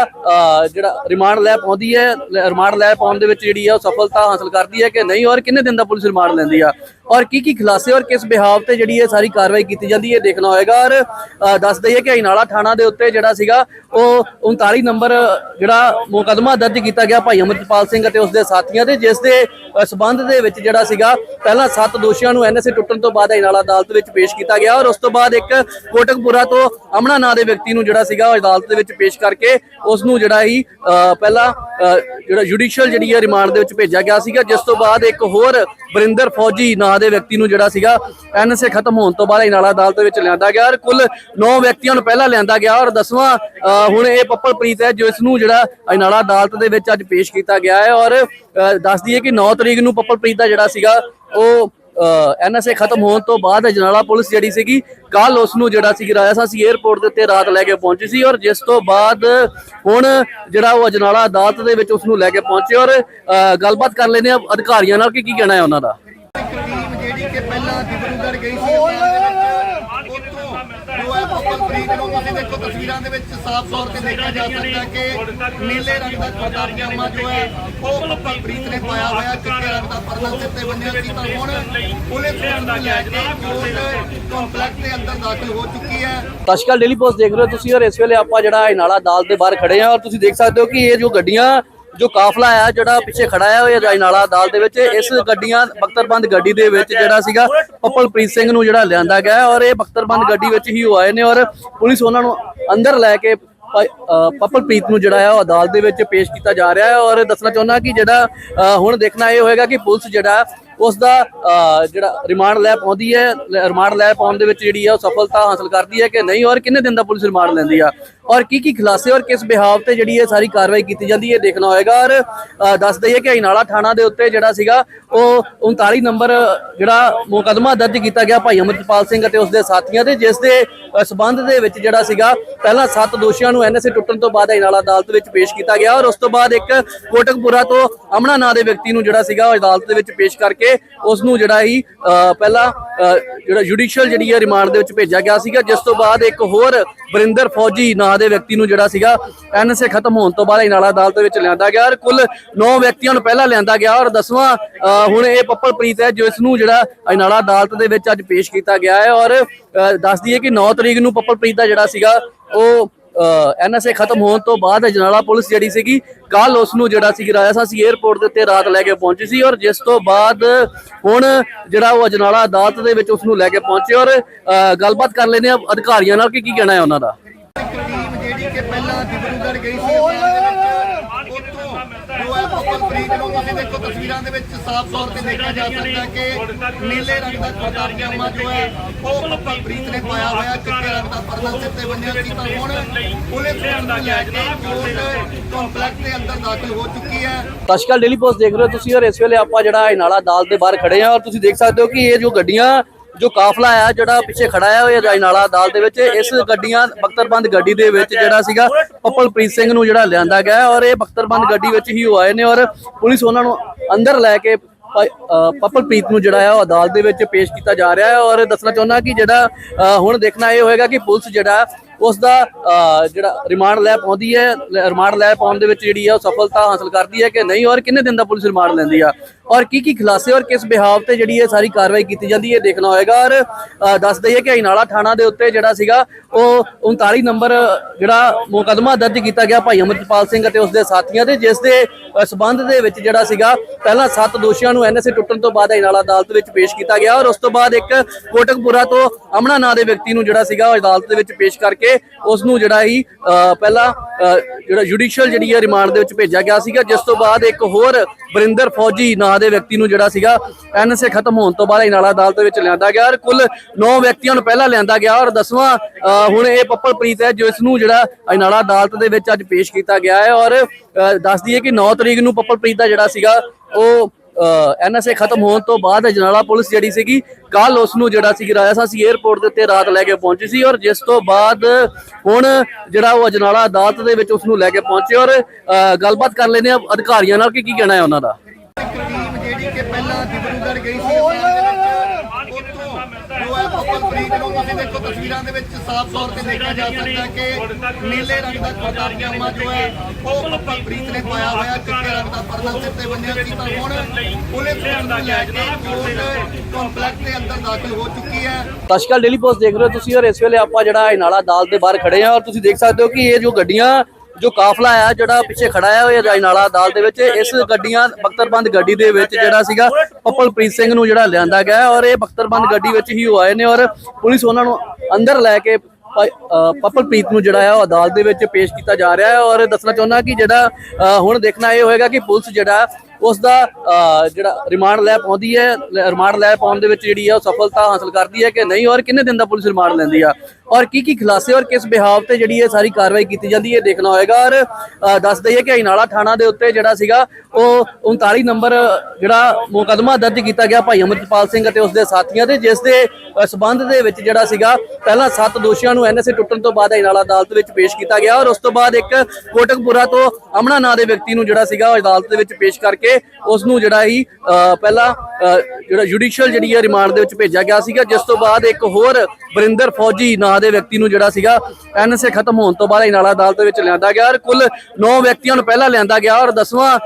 ਜਿਹੜਾ ਰਿਮਾਂਡ ਲੈ ਪਾਉਂਦੀ ਹੈ ਰਿਮਾਂਡ ਲੈ ਪਾਉਣ ਦੇ ਵਿੱਚ ਜਿਹੜੀ ਹੈ ਉਹ ਸਫਲਤਾ ਹਾਸਲ ਕਰਦੀ ਹੈ ਕਿ ਨਹੀਂ ਔਰ ਕਿੰਨੇ ਦਿਨ ਦਾ ਪੁਲਿਸ ਰਿਮਾਂਡ ਲੈਂਦੀ ਆ? ਔਰ ਕੀ ਕੀ ਖੁਲਾਸੇ ਔਰ ਕਿਸ ਬਿਹਾਵ ਤੇ ਜਿਹੜੀ ਇਹ ਸਾਰੀ ਕਾਰਵਾਈ ਕੀਤੀ ਜਾਂਦੀ ਹੈ ਦੇਖਣਾ ਹੋਏਗਾ। ਔਰ ਦੱਸ ਦਈਏ ਕਿ ਅਜਨਾਲਾ ਥਾਣਾ ਦੇ ਉੱਤੇ ਜਿਹੜਾ ਸੀਗਾ ਉਹ 39 ਨੰਬਰ ਜਿਹੜਾ ਮੁਕਦਮਾ ਦਰਜ ਕੀਤਾ ਗਿਆ ਭਾਈ ਅਮਰਪਾਲ ਸਿੰਘ ਅਤੇ ਉਸ ਦੇ ਸਾਥੀਆਂ ਤੇ ਜਿਸ ਦੇ ਅ, ਸਬੰਧ ਦੇ ਵਿੱਚ ਜਿਹੜਾ ਸੀਗਾ ਪਹਿਲਾਂ ਸੱਤ ਦੋਸ਼ੀਆਂ ਨੂੰ ਐਨਐਸਏ ਟੁੱਟਣ ਤੋਂ ਬਾਅਦ ਅਜਨਾਲਾ ਅਦਾਲਤ ਵਿੱਚ ਪੇਸ਼ ਕੀਤਾ ਗਿਆ। ਔਰ ਉਸ ਤੋਂ ਬਾਅਦ ਇੱਕ ਕੋਟਕਪੁਰਾ ਤੋਂ ਅਮਨਾ ਨਾਂ ਦੇ ਵਿਅਕਤੀ ਨੂੰ ਜਿਹੜਾ ਸੀਗਾ ਉਹ ਅਦਾਲਤ ਦੇ ਵਿੱਚ ਪੇਸ਼ ਕਰਕੇ ਉਸ ਨੂੰ ਜਿਹੜਾ ਹੀ ਪਹਿਲਾਂ ਜਿਹੜਾ ਜੁਡੀਸ਼ੀਅਲ ਜਿਹੜੀ ਹੈ ਰਿਮਾਂਡ ਦੇ ਵਿੱਚ ਭੇਜਿਆ ਗਿਆ ਸੀਗਾ ਜਿਸ ਤੋਂ ਬਾਅਦ ਇੱਕ ਹੋਰ ਬਰਿੰਦਰ ਫੌਜੀ ਨਾਂ ਦੇ ਵਿਅਕਤੀ ਨੂੰ ਜਿਹੜਾ ਸੀਗਾ ਐਨਐਸਏ ਖਤਮ ਹੋਣ ਤੋਂ ਬਾਅਦ ਅਜਨਾਲਾ ਅਦਾਲਤ ਵਿੱਚ ਲਿਆਂਦਾ ਗਿਆ ਔਰ ਕੁੱਲ 9 ਵਿਅਕਤੀਆਂ ਨੂੰ ਪਹਿਲਾਂ ਲਿਆਂਦਾ ਗਿਆ ਔਰ 10ਵਾਂ ਹੁਣ ਇਹ ਪੱਪਲਪ੍ਰੀਤ ਹੈ ਜਿਸ ਨੂੰ ਜਿਹੜਾ ਅਜਨਾਲਾ ਅਦਾਲਤ ਦੇ ਵਿੱਚ ਅੱਜ ਪੇਸ਼ ਕੀਤਾ ਗਿਆ ਹੈ ਔਰ ਅ, ਦੱਸ ਦਈਏ ਕਿ 9 ਤਰੀਕ ਨੂੰ ਪੱਪਲਪ੍ਰੀਤ ਦਾ ਜਿਹੜਾ ਸੀਗਾ ਉਹ ਐਨਐਸਏ ਖਤਮ ਹੋਣ ਤੋਂ ਬਾਅਦ ਅਜਨਾਲਾ ਪੁਲਿਸ ਜਿਹੜੀ ਸੀਗੀ ਕੱਲ ਉਸ ਨੂੰ ਜਿਹੜਾ ਸੀ ਰਾਜਸਾਸੀ 에ਅਰਪੋਰਟ ਦੇ ਉੱਤੇ ਰਾਤ ਲੈ ਕੇ ਪਹੁੰਚੀ ਸੀ ਔਰ ਜਿਸ ਤੋਂ ਬਾਅਦ ਹੁਣ ਜਿਹੜਾ ਉਹ ਅਜਨਾਲਾ ਅਦਾਲਤ ਦੇ ਵਿੱਚ ਉਸ ਨੂੰ ਲੈ ਕੇ ਪਹੁੰਚੇ ਔਰ ਅ, ਗੱਲਬਾਤ ਕਰ ਲੈਂਦੇ ਆ ਅਧਿਕਾਰੀਆਂ ਨਾਲ ਕਿ ਕੀ ਕਹਿਣਾ ਹੈ ਉਹਨਾਂ ਦਾ। ਜਿਹੜੀ ਕਿ ਪਹਿਲਾਂ ਡਿਬਰੂਗੜ੍ਹ ਗਈ ਸੀ ਉੱਥੋਂ ਜੋ ਹੈ ਪੱਪਲਪ੍ਰੀਤ ਨੂੰ ਤੁਸੀਂ ਦੇਖੋ ਤਸਵੀਰਾਂ ਦੇ ਵਿੱਚ ਸਾਫ਼ ਤੌਰ ਤੇ ਦੇਖਿਆ ਜਾ ਸਕਦਾ ਕਿ ਨੀਲੇ ਰੰਗ ਦਾ ਪਜਾਮਾ ਜੋ ਹੈ ਉਹ ਪੱਪਲਪ੍ਰੀਤ ਨੇ ਪਾਇਆ ਹੋਇਆ ਚਿੱਟੇ ਰੰਗ ਦਾ ਪਰਨਾ ਸਿਰ ਤੇ ਬੰਨਿਆ ਸੀ। ਤਾਂ ਹੁਣ ਪੁਲਿਸ ਨੂੰ ਲੈ ਕੇ ਕੋਰਟ ਕੰਪਲੈਕਸ ਦੇ ਅੰਦਰ ਦਾਖਲ ਹੋ ਚੁੱਕੀ ਹੈ। ਤਸ਼ਕਲ ਡੇਲੀ ਪੋਸਟ ਦੇਖ ਰਹੇ ਹੋ ਤੁਸੀਂ ਔਰ ਇਸ ਵੇਲੇ ਆਪਾਂ ਜਿਹੜਾ ਅਜਨਾਲਾ ਅਦਾਲਤ ਦੇ ਬਾਹਰ ਖੜੇ ਆ ਔਰ ਤੁਸੀਂ ਦੇਖ ਸਕਦੇ ਹੋ ਕਿ ਇਹ ਜੋ ਗੱਡੀਆਂ ਜੋ ਕਾਫਲਾ ਆ ਜਿਹੜਾ ਪਿੱਛੇ ਖੜਾ ਆ ਉਹ ਅਜਨਾਲਾ ਅਦਾਲਤ ਦੇ ਵਿੱਚ ਇਸ ਗੱਡੀਆਂ ਬਖਤਰਬੰਦ ਗੱਡੀ ਦੇ ਵਿੱਚ ਜਿਹੜਾ ਸੀਗਾ ਪੱਪਲਪ੍ਰੀਤ ਸਿੰਘ ਨੂੰ ਜਿਹੜਾ ਲਿਆਂਦਾ ਗਿਆ ਔਰ ਇਹ ਬਖਤਰਬੰਦ ਗੱਡੀ ਵਿੱਚ ਹੀ ਉਹ ਆਏ ਨੇ ਔਰ ਪੁਲਿਸ ਉਹਨਾਂ ਨੂੰ ਅੰਦਰ ਲੈ ਕੇ ਪਪਲਪ੍ਰੀਤ ਨੂੰ ਜਿਹੜਾ ਹੈ ਉਹ ਅਦਾਲਤ ਦੇ ਵਿੱਚ ਪੇਸ਼ ਕੀਤਾ ਜਾ ਰਿਹਾ ਹੈ ਔਰ ਦੱਸਣਾ ਚਾਹੁੰਦਾ ਕਿ ਜਿਹੜਾ ਅ, ਹੁਣ ਦੇਖਣਾ ਇਹ ਹੋਏਗਾ ਕਿ ਪੁਲਿਸ ਜਿਹੜਾ ਉਸ ਦਾ ਜਿਹੜਾ ਰਿਮਾਂਡ ਲੈ ਪਾਉਂਦੀ ਹੈ ਰਿਮਾਂਡ ਲੈ ਪਾਉਣ ਦੇ ਵਿੱਚ ਜਿਹੜੀ ਹੈ ਉਹ ਸਫਲਤਾ ਹਾਸਲ ਕਰਦੀ ਹੈ ਕਿ ਨਹੀਂ ਔਰ ਕਿੰਨੇ ਦਿਨ ਦਾ ਪੁਲਿਸ ਰਿਮਾਂਡ ਲੈਂਦੀ ਆ? ਔਰ ਕੀ ਕੀ ਖੁਲਾਸੇ ਔਰ ਕਿਸ ਬਿਹਾਵ ਤੇ ਜਿਹੜੀ ਇਹ ਸਾਰੀ ਕਾਰਵਾਈ ਕੀਤੀ ਜਾਂਦੀ ਹੈ ਦੇਖਣਾ ਹੋਏਗਾ। ਔਰ ਦੱਸ ਦਈਏ ਕਿ ਅਜਨਾਲਾ ਥਾਣਾ ਦੇ ਉੱਤੇ ਜਿਹੜਾ ਸੀਗਾ ਉਹ 39 ਨੰਬਰ ਜਿਹੜਾ ਮੁਕਦਮਾ ਦਰਜ ਕੀਤਾ ਗਿਆ ਭਾਈ ਅਮਰਪਾਲ ਸਿੰਘ ਅਤੇ ਉਸ ਦੇ ਸਾਥੀਆਂ ਤੇ ਜਿਸ ਦੇ ਅ, ਸਬੰਧ ਦੇ ਵਿੱਚ ਜਿਹੜਾ ਸੀਗਾ ਪਹਿਲਾਂ ਸੱਤ ਦੋਸ਼ੀਆਂ ਨੂੰ ਐਨਐਸਏ ਟੁੱਟਣ ਤੋਂ ਬਾਅਦ ਇਨਾਲਾ ਅਦਾਲਤ ਵਿੱਚ ਪੇਸ਼ ਕੀਤਾ ਗਿਆ। ਔਰ ਉਸ ਤੋਂ ਬਾਅਦ ਇੱਕ ਕੋਟਕਪੁਰਾ ਤੋਂ ਅਮਨਾ ਨਾਂ ਦੇ ਵਿਅਕਤੀ ਨੂੰ ਜਿਹੜਾ ਸੀਗਾ ਉਹ ਅਦਾਲਤ ਦੇ ਵਿੱਚ ਪੇਸ਼ ਕਰਕੇ ਉਸ ਨੂੰ ਜਿਹੜਾ ਹੀ ਪਹਿਲਾਂ ਜਿਹੜਾ ਜੁਡੀਸ਼ੀਅਲ ਜਿਹੜੀ ਹੈ ਰਿਮਾਂਡ ਦੇ ਵਿੱਚ ਭੇਜਿਆ ਗਿਆ ਸੀਗਾ ਜਿਸ ਤੋਂ ਬਾਅਦ ਇੱਕ ਹੋਰ ਬਰਿੰਦਰ ਫੌਜੀ ਨਾਂ ਦੇ ਵਿਅਕਤੀ ਨੂੰ ਜਿਹੜਾ ਸੀਗਾ ਐਨਐਸਏ ਖਤਮ ਹੋਣ ਤੋਂ ਬਾਅਦ ਅਜਨਾਲਾ ਅਦਾਲਤ ਵਿੱਚ ਲਿਆਂਦਾ ਗਿਆ ਔਰ ਕੁੱਲ 9 ਵਿਅਕਤੀਆਂ ਨੂੰ ਪਹਿਲਾਂ ਲਿਆਂਦਾ ਗਿਆ ਔਰ 10ਵਾਂ ਹੁਣ ਇਹ ਪੱਪਲਪ੍ਰੀਤ ਹੈ ਜਿਸ ਨੂੰ ਜਿਹੜਾ ਅਜਨਾਲਾ ਅਦਾਲਤ ਦੇ ਵਿੱਚ ਅੱਜ ਪੇਸ਼ ਕੀਤਾ ਗਿਆ ਹੈ ਔਰ ਅ, ਦੱਸ ਦਈਏ ਕਿ 9 ਤਰੀਕ ਨੂੰ ਪੱਪਲਪ੍ਰੀਤ ਦਾ ਜਿਹੜਾ ਸੀਗਾ ਉਹ ਐਨਐਸਏ ਖਤਮ ਹੋਣ ਤੋਂ ਬਾਅਦ ਅਜਨਾਲਾ ਪੁਲਿਸ ਜਿਹੜੀ ਸੀਗੀ ਕੱਲ ਉਸ ਨੂੰ ਜਿਹੜਾ ਸੀ ਰਾਜਸਾਸੀ 에ਅਰਪੋਰਟ ਦੇ ਉੱਤੇ ਰਾਤ ਲੈ ਕੇ ਪਹੁੰਚੀ ਸੀ ਔਰ ਜਿਸ ਤੋਂ ਬਾਅਦ ਹੁਣ ਜਿਹੜਾ ਉਹ ਅਜਨਾਲਾ ਅਦਾਲਤ ਦੇ ਵਿੱਚ ਉਸ ਨੂੰ ਲੈ ਕੇ ਪਹੁੰਚੇ ਔਰ ਅ, ਗੱਲਬਾਤ ਕਰ ਲੈਂਦੇ ਆ ਅਧਿਕਾਰੀਆਂ ਨਾਲ ਕਿ ਕੀ ਕਹਿਣਾ ਹੈ ਉਹਨਾਂ ਦਾ। ਜਿਹੜੀ ਕਿ ਪਹਿਲਾਂ ਡਿਬਰੂਗੜ੍ਹ ਗਈ ਸੀ ਉੱਥੋਂ ਜੋ ਹੈ ਪੱਪਲਪ੍ਰੀਤ ਨੂੰ ਤੁਸੀਂ ਦੇਖੋ, ਤਸਵੀਰਾਂ ਦੇ ਵਿੱਚ ਸਾਫ਼ ਤੌਰ ਤੇ ਦੇਖਿਆ ਜਾ ਸਕਦਾ ਕਿ ਨੀਲੇ ਰੰਗ ਦਾ ਕੁੜਤਾ ਪਜਾਮਾ ਜੋ ਹੈ, ਉਹ ਪੱਪਲਪ੍ਰੀਤ ਨੇ ਪਾਇਆ ਹੋਇਆ, ਚਿੱਟੇ ਰੰਗ ਦਾ ਪਰਨਾ ਸਿਰ ਤੇ ਬੰਨਿਆ ਸੀ, ਤਾਂ ਹੁਣ ਪੁਲਿਸ ਨੂੰ ਲੈ ਕੇ ਕੋਰਟ ਕੰਪਲੈਕਸ ਦੇ ਅੰਦਰ ਦਾਖਲ ਹੋ ਚੁੱਕੀ ਹੈ। ਤਸ਼ਕਲ ਡੇਲੀ ਪੋਸਟ ਦੇਖ ਰਹੇ ਹੋ ਤੁਸੀਂ, ਔਰ ਇਸ ਵੇਲੇ ਆਪਾਂ ਜਿਹੜਾ ਅਜਨਾਲਾ ਅਦਾਲਤ ਦੇ ਬਾਹਰ ਖੜੇ ਆ ਔਰ ਤੁਸੀਂ ਦੇਖ ਸਕਦੇ ਹੋ ਕਿ ਇਹ ਜੋ ਗੱਡੀਆਂ ਜੋ ਕਾਫਲਾ ਆ ਜਿਹੜਾ ਪਿੱਛੇ ਖੜਾ ਆ ਇਹ ਰਾਜਨਾਲਾ ਅਦਾਲਤ ਦੇ ਵਿੱਚ ਇਸ ਗੱਡੀਆਂ ਬਖਤਰਬੰਦ ਗੱਡੀ ਦੇ ਵਿੱਚ ਜਿਹੜਾ ਸੀਗਾ ਪੱਪਲਪ੍ਰੀਤ ਸਿੰਘ ਨੂੰ ਜਿਹੜਾ ਲਿਆਂਦਾ ਗਿਆ ਔਰ ਇਹ ਬਖਤਰਬੰਦ ਗੱਡੀ ਵਿੱਚ ਹੀ ਉਹ ਆਏ ਨੇ ਔਰ ਪੁਲਿਸ ਉਹਨਾਂ ਨੂੰ ਅੰਦਰ ਲੈ ਕੇ ਪਪਲਪ੍ਰੀਤ ਨੂੰ ਜਿਹੜਾ ਹੈ ਉਹ ਅਦਾਲਤ ਦੇ ਵਿੱਚ ਪੇਸ਼ ਕੀਤਾ ਜਾ ਰਿਹਾ ਹੈ ਔਰ ਦੱਸਣਾ ਚਾਹੁੰਦਾ ਕਿ ਜਿਹੜਾ ਅ, ਹੁਣ ਦੇਖਣਾ ਇਹ ਹੋਏਗਾ ਕਿ ਪੁਲਿਸ ਜਿਹੜਾ ਉਸ ਦਾ ਜਿਹੜਾ ਰਿਮਾਂਡ ਲੈ ਪਾਉਂਦੀ ਹੈ ਰਿਮਾਂਡ ਲੈ ਪਾਉਣ ਦੇ ਵਿੱਚ ਜਿਹੜੀ ਹੈ ਉਹ ਸਫਲਤਾ ਹਾਸਲ ਕਰਦੀ ਹੈ ਕਿ ਨਹੀਂ ਔਰ ਕਿੰਨੇ ਦਿਨ ਦਾ ਪੁਲਿਸ ਰਿਮਾਂਡ ਲੈਂਦੀ ਆ? ਔਰ ਕੀ ਕੀ ਖੁਲਾਸੇ ਔਰ ਕਿਸ ਬਿਹਾਵ ਤੇ ਜਿਹੜੀ ਇਹ ਸਾਰੀ ਕਾਰਵਾਈ ਕੀਤੀ ਜਾਂਦੀ ਹੈ ਦੇਖਣਾ ਹੋਏਗਾ। ਔਰ ਦੱਸ ਦਈਏ ਕਿ ਅਜਨਾਲਾ ਥਾਣਾ ਦੇ ਉੱਤੇ ਜਿਹੜਾ ਸੀਗਾ ਉਹ 39 ਨੰਬਰ ਜਿਹੜਾ ਮੁਕਦਮਾ ਦਰਜ ਕੀਤਾ ਗਿਆ ਭਾਈ ਅਮਰਪਾਲ ਸਿੰਘ ਅਤੇ ਉਸ ਦੇ ਸਾਥੀਆਂ ਦੇ ਜਿਸ ਦੇ ਅ, ਸਬੰਧ ਦੇ ਵਿੱਚ ਜਿਹੜਾ ਸੀਗਾ ਪਹਿਲਾਂ ਸੱਤ ਦੋਸ਼ੀਆਂ ਨੂੰ ਐਨਐਸਏ ਟੁੱਟਣ ਤੋਂ ਬਾਅਦ ਅਜਨਾਲਾ ਅਦਾਲਤ ਵਿੱਚ ਪੇਸ਼ ਕੀਤਾ ਗਿਆ। ਔਰ ਉਸ ਤੋਂ ਬਾਅਦ ਇੱਕ ਕੋਟਕਪੁਰਾ ਤੋਂ ਅਮਨਾ ਨਾਂ ਦੇ ਵਿਅਕਤੀ ਨੂੰ ਜਿਹੜਾ ਸੀਗਾ ਉਹ ਅਦਾਲਤ ਦੇ ਵਿੱਚ ਪੇਸ਼ ਕਰਕੇ ਉਸ ਨੂੰ ਜਿਹੜਾ ਹੀ ਪਹਿਲਾਂ ਜਿਹੜਾ ਜੁਡੀਸ਼ੀਅਲ ਜਿਹੜੀ ਹੈ ਰਿਮਾਂਡ ਦੇ ਵਿੱਚ ਭੇਜਿਆ ਗਿਆ ਸੀਗਾ ਜਿਸ ਤੋਂ ਬਾਅਦ ਇੱਕ ਹੋਰ ਵਰਿੰਦਰ ਫੌਜੀ ਨਾਂ ਦੇ ਵਿਅਕਤੀ ਨੂੰ ਜਿਹੜਾ ਸੀਗਾ ਐਨਐਸਏ ਖਤਮ ਹੋਣ ਤੋਂ ਬਾਅਦ ਇਨਾਲਾ ਅਦਾਲਤ ਵਿੱਚ ਲਿਆਂਦਾ ਗਿਆ ਔਰ ਕੁੱਲ 9 ਵਿਅਕਤੀਆਂ ਨੂੰ ਪਹਿਲਾਂ ਲਿਆਂਦਾ ਗਿਆ ਔਰ 10ਵਾਂ ਹੁਣ ਇਹ ਪੱਪਲਪ੍ਰੀਤ ਹੈ ਜੋ ਨੂੰ ਜਿਹੜਾ ਇਨਾਲਾ ਅਦਾਲਤ ਦੇ ਵਿੱਚ ਅੱਜ ਪੇਸ਼ ਕੀਤਾ ਗਿਆ ਹੈ ਔਰ ਦੱਸ ਦਈਏ ਕਿ 9 ਤਰੀਕ ਨੂੰ ਪੱਪਲਪ੍ਰੀਤ ਦਾ ਜਿਹੜਾ ਸੀਗਾ ਉਹ ਐਨਐਸਏ ਖਤਮ ਹੋਣ ਤੋਂ ਬਾਅਦ ਅਜਨਾਲਾ ਪੁਲਿਸ ਜਿਹੜੀ ਸੀਗੀ ਕੱਲ ਉਸ ਨੂੰ ਜਿਹੜਾ ਸੀ ਰਾਜਸਾਸੀ 에ਅਰਪੋਰਟ ਦੇ ਉੱਤੇ ਰਾਤ ਲੈ ਕੇ ਪਹੁੰਚੀ ਸੀ ਔਰ ਜਿਸ ਤੋਂ ਬਾਅਦ ਹੁਣ ਜਿਹੜਾ ਉਹ ਅਜਨਾਲਾ ਅਦਾਲਤ ਦੇ ਵਿੱਚ ਉਸ ਨੂੰ ਲੈ ਕੇ ਪਹੁੰਚੇ ਔਰ ਅ, ਗੱਲਬਾਤ ਕਰ ਲੈਂਦੇ ਆ ਅਧਿਕਾਰੀਆਂ ਨਾਲ ਕਿ ਕੀ ਕਹਿਣਾ ਹੈ ਉਹਨਾਂ ਦਾ। ਜਿਹੜੀ ਕਿ ਪਹਿਲਾਂ ਡਿਬਰੂਗੜ੍ਹ ਗਈ ਸੀ ਉੱਥੋਂ ਜੋ ਹੈ ਪੱਪਲਪ੍ਰੀਤ ਨੂੰ ਤੁਸੀਂ ਦੇਖੋ ਤਸਵੀਰਾਂ ਦੇ ਵਿੱਚ ਸਾਫ਼ ਤੌਰ ਤੇ ਦੇਖਿਆ ਜਾ ਸਕਦਾ ਕਿ ਨੀਲੇ ਰੰਗ ਦਾ ਕੁੜਤਾ ਪਜਾਮਾ ਜੋ ਹੈ ਉਹ ਪੱਪਲਪ੍ਰੀਤ ਨੇ ਪਾਇਆ ਹੋਇਆ ਚਿੱਟੇ ਰੰਗ ਦਾ ਪਰਦਾ ਸਿਰ ਤੇ ਬੰਨਿਆ ਸੀ। ਤਾਂ ਹੁਣ ਪੁਲਿਸ ਉਸ ਨੂੰ ਲੈ ਕੇ ਕੋਰਟ ਕੰਪਲੈਕਸ ਦੇ ਅੰਦਰ ਦਾਖਲ ਹੋ ਚੁੱਕੀ ਹੈ। ਤਸ਼ਕਲ ਡੇਲੀ ਪੋਸਟ ਦੇਖ ਰਹੇ ਹੋ ਤੁਸੀਂ ਔਰ ਇਸ ਵੇਲੇ ਆਪਾਂ ਜਿਹੜਾ ਇਨਾਲਾ ਅਦਾਲਤ ਦੇ ਬਾਹਰ ਖੜੇ ਆ ਔਰ ਤੁਸੀਂ ਦੇਖ ਸਕਦੇ ਹੋ ਕਿ ਇਹ ਜੋ ਗੱਡੀਆਂ ਜੋ ਕਾਫਲਾ ਆ ਜਿਹੜਾ ਪਿੱਛੇ ਖੜਾ ਆ ਇਹ ਰਾਜਨਾਲਾ ਅਦਾਲਤ ਦੇ ਵਿੱਚ ਇਸ ਗੱਡੀਆਂ ਬਖਤਰਬੰਦ ਗੱਡੀ ਦੇ ਵਿੱਚ ਜਿਹੜਾ ਸੀਗਾ ਪੱਪਲਪ੍ਰੀਤ ਸਿੰਘ ਨੂੰ ਜਿਹੜਾ ਲਿਆਂਦਾ ਗਿਆ ਔਰ ਇਹ ਬਖਤਰਬੰਦ ਗੱਡੀ ਵਿੱਚ ਹੀ ਉਹ ਆਏ ਨੇ ਔਰ ਪੁਲਿਸ ਉਹਨਾਂ ਨੂੰ ਅੰਦਰ ਲੈ ਕੇ ਪਪਲਪ੍ਰੀਤ ਨੂੰ ਜਿਹੜਾ ਹੈ ਉਹ ਅਦਾਲਤ ਦੇ ਵਿੱਚ ਪੇਸ਼ ਕੀਤਾ ਜਾ ਰਿਹਾ ਹੈ ਔਰ ਦੱਸਣਾ ਚਾਹੁੰਦਾ ਕਿ ਜਿਹੜਾ ਅ, ਹੁਣ ਦੇਖਣਾ ਇਹ ਹੋਏਗਾ ਕਿ ਪੁਲਿਸ ਜਿਹੜਾ ਉਸ ਦਾ ਜਿਹੜਾ ਰਿਮਾਂਡ ਲੈ ਪਾਉਂਦੀ ਹੈ ਰਿਮਾਂਡ ਲੈ ਪਾਉਣ ਦੇ ਵਿੱਚ ਜਿਹੜੀ ਹੈ ਉਹ ਸਫਲਤਾ ਹਾਸਲ ਕਰਦੀ ਹੈ ਕਿ ਨਹੀਂ ਔਰ ਕਿੰਨੇ ਦਿਨ ਦਾ ਪੁਲਿਸ ਰਿਮਾਂਡ ਲੈਂਦੀ ਆ? ਔਰ ਕੀ ਕੀ ਖੁਲਾਸੇ ਔਰ ਕਿਸ ਬਿਹਾਵ ਤੇ ਜਿਹੜੀ ਇਹ ਸਾਰੀ ਕਾਰਵਾਈ ਕੀਤੀ ਜਾਂਦੀ ਹੈ ਦੇਖਣਾ ਹੋਏਗਾ। ਔਰ ਦੱਸ ਦਈਏ ਕਿ ਇਨਾਲਾ ਥਾਣਾ ਦੇ ਉੱਤੇ ਜਿਹੜਾ ਸੀਗਾ ਉਹ 39 ਨੰਬਰ ਜਿਹੜਾ ਮੁਕਦਮਾ ਦਰਜ ਕੀਤਾ ਗਿਆ ਭਾਈ ਅਮਰਪਾਲ ਸਿੰਘ ਅਤੇ ਉਸ ਦੇ ਸਾਥੀਆਂ ਦੇ ਜਿਸ ਦੇ ਅ, ਸਬੰਧ ਦੇ ਵਿੱਚ ਜਿਹੜਾ ਸੀਗਾ ਪਹਿਲਾਂ 7 ਦੋਸ਼ੀਆਂ ਨੂੰ ਐਨਐਸਏ ਟੁੱਟਣ ਤੋਂ ਬਾਅਦ ਇਨਾਲਾ ਅਦਾਲਤ ਵਿੱਚ ਪੇਸ਼ ਕੀਤਾ ਗਿਆ ਔਰ ਉਸ ਤੋਂ ਬਾਅਦ ਇੱਕ ਕੋਟਕਪੁਰਾ ਤੋਂ ਅਮਨਾ ਨਾਂ ਦੇ ਵਿਅਕਤੀ ਨੂੰ ਜਿਹੜਾ ਸੀਗਾ ਉਹ ਅਦਾਲਤ ਦੇ ਵਿੱਚ ਪੇਸ਼ ਕਰਕੇ ਉਸ ਨੂੰ ਜਿਹੜਾ ਹੀ ਪਹਿਲਾਂ ਜਿਹੜਾ ਜੁਡੀਸ਼ੀਅਲ ਜਿਹੜੀ ਹੈ ਰਿਮਾਂਡ ਦੇ ਵਿੱਚ ਭੇਜਿਆ ਗਿਆ ਸੀਗਾ ਜਿਸ ਤੋਂ ਬਾਅਦ ਇੱਕ ਹੋਰ ਵਰਿੰਦਰ ਫੌਜੀ ਨਾਂ ਦੇ ਵਿਅਕਤੀ ਨੂੰ ਜਿਹੜਾ ਸੀਗਾ ਐਨਐਸਏ ਖਤਮ ਹੋਣ ਤੋਂ ਬਾਅਦ ਇਨਾਲਾ ਅਦਾਲਤ ਵਿੱਚ ਲਿਆਂਦਾ ਗਿਆ ਔਰ ਕੁੱਲ 9 ਵਿਅਕਤੀਆਂ ਨੂੰ ਪਹਿਲਾਂ ਲਿਆਂਦਾ ਗਿਆ ਔਰ 10ਵਾਂ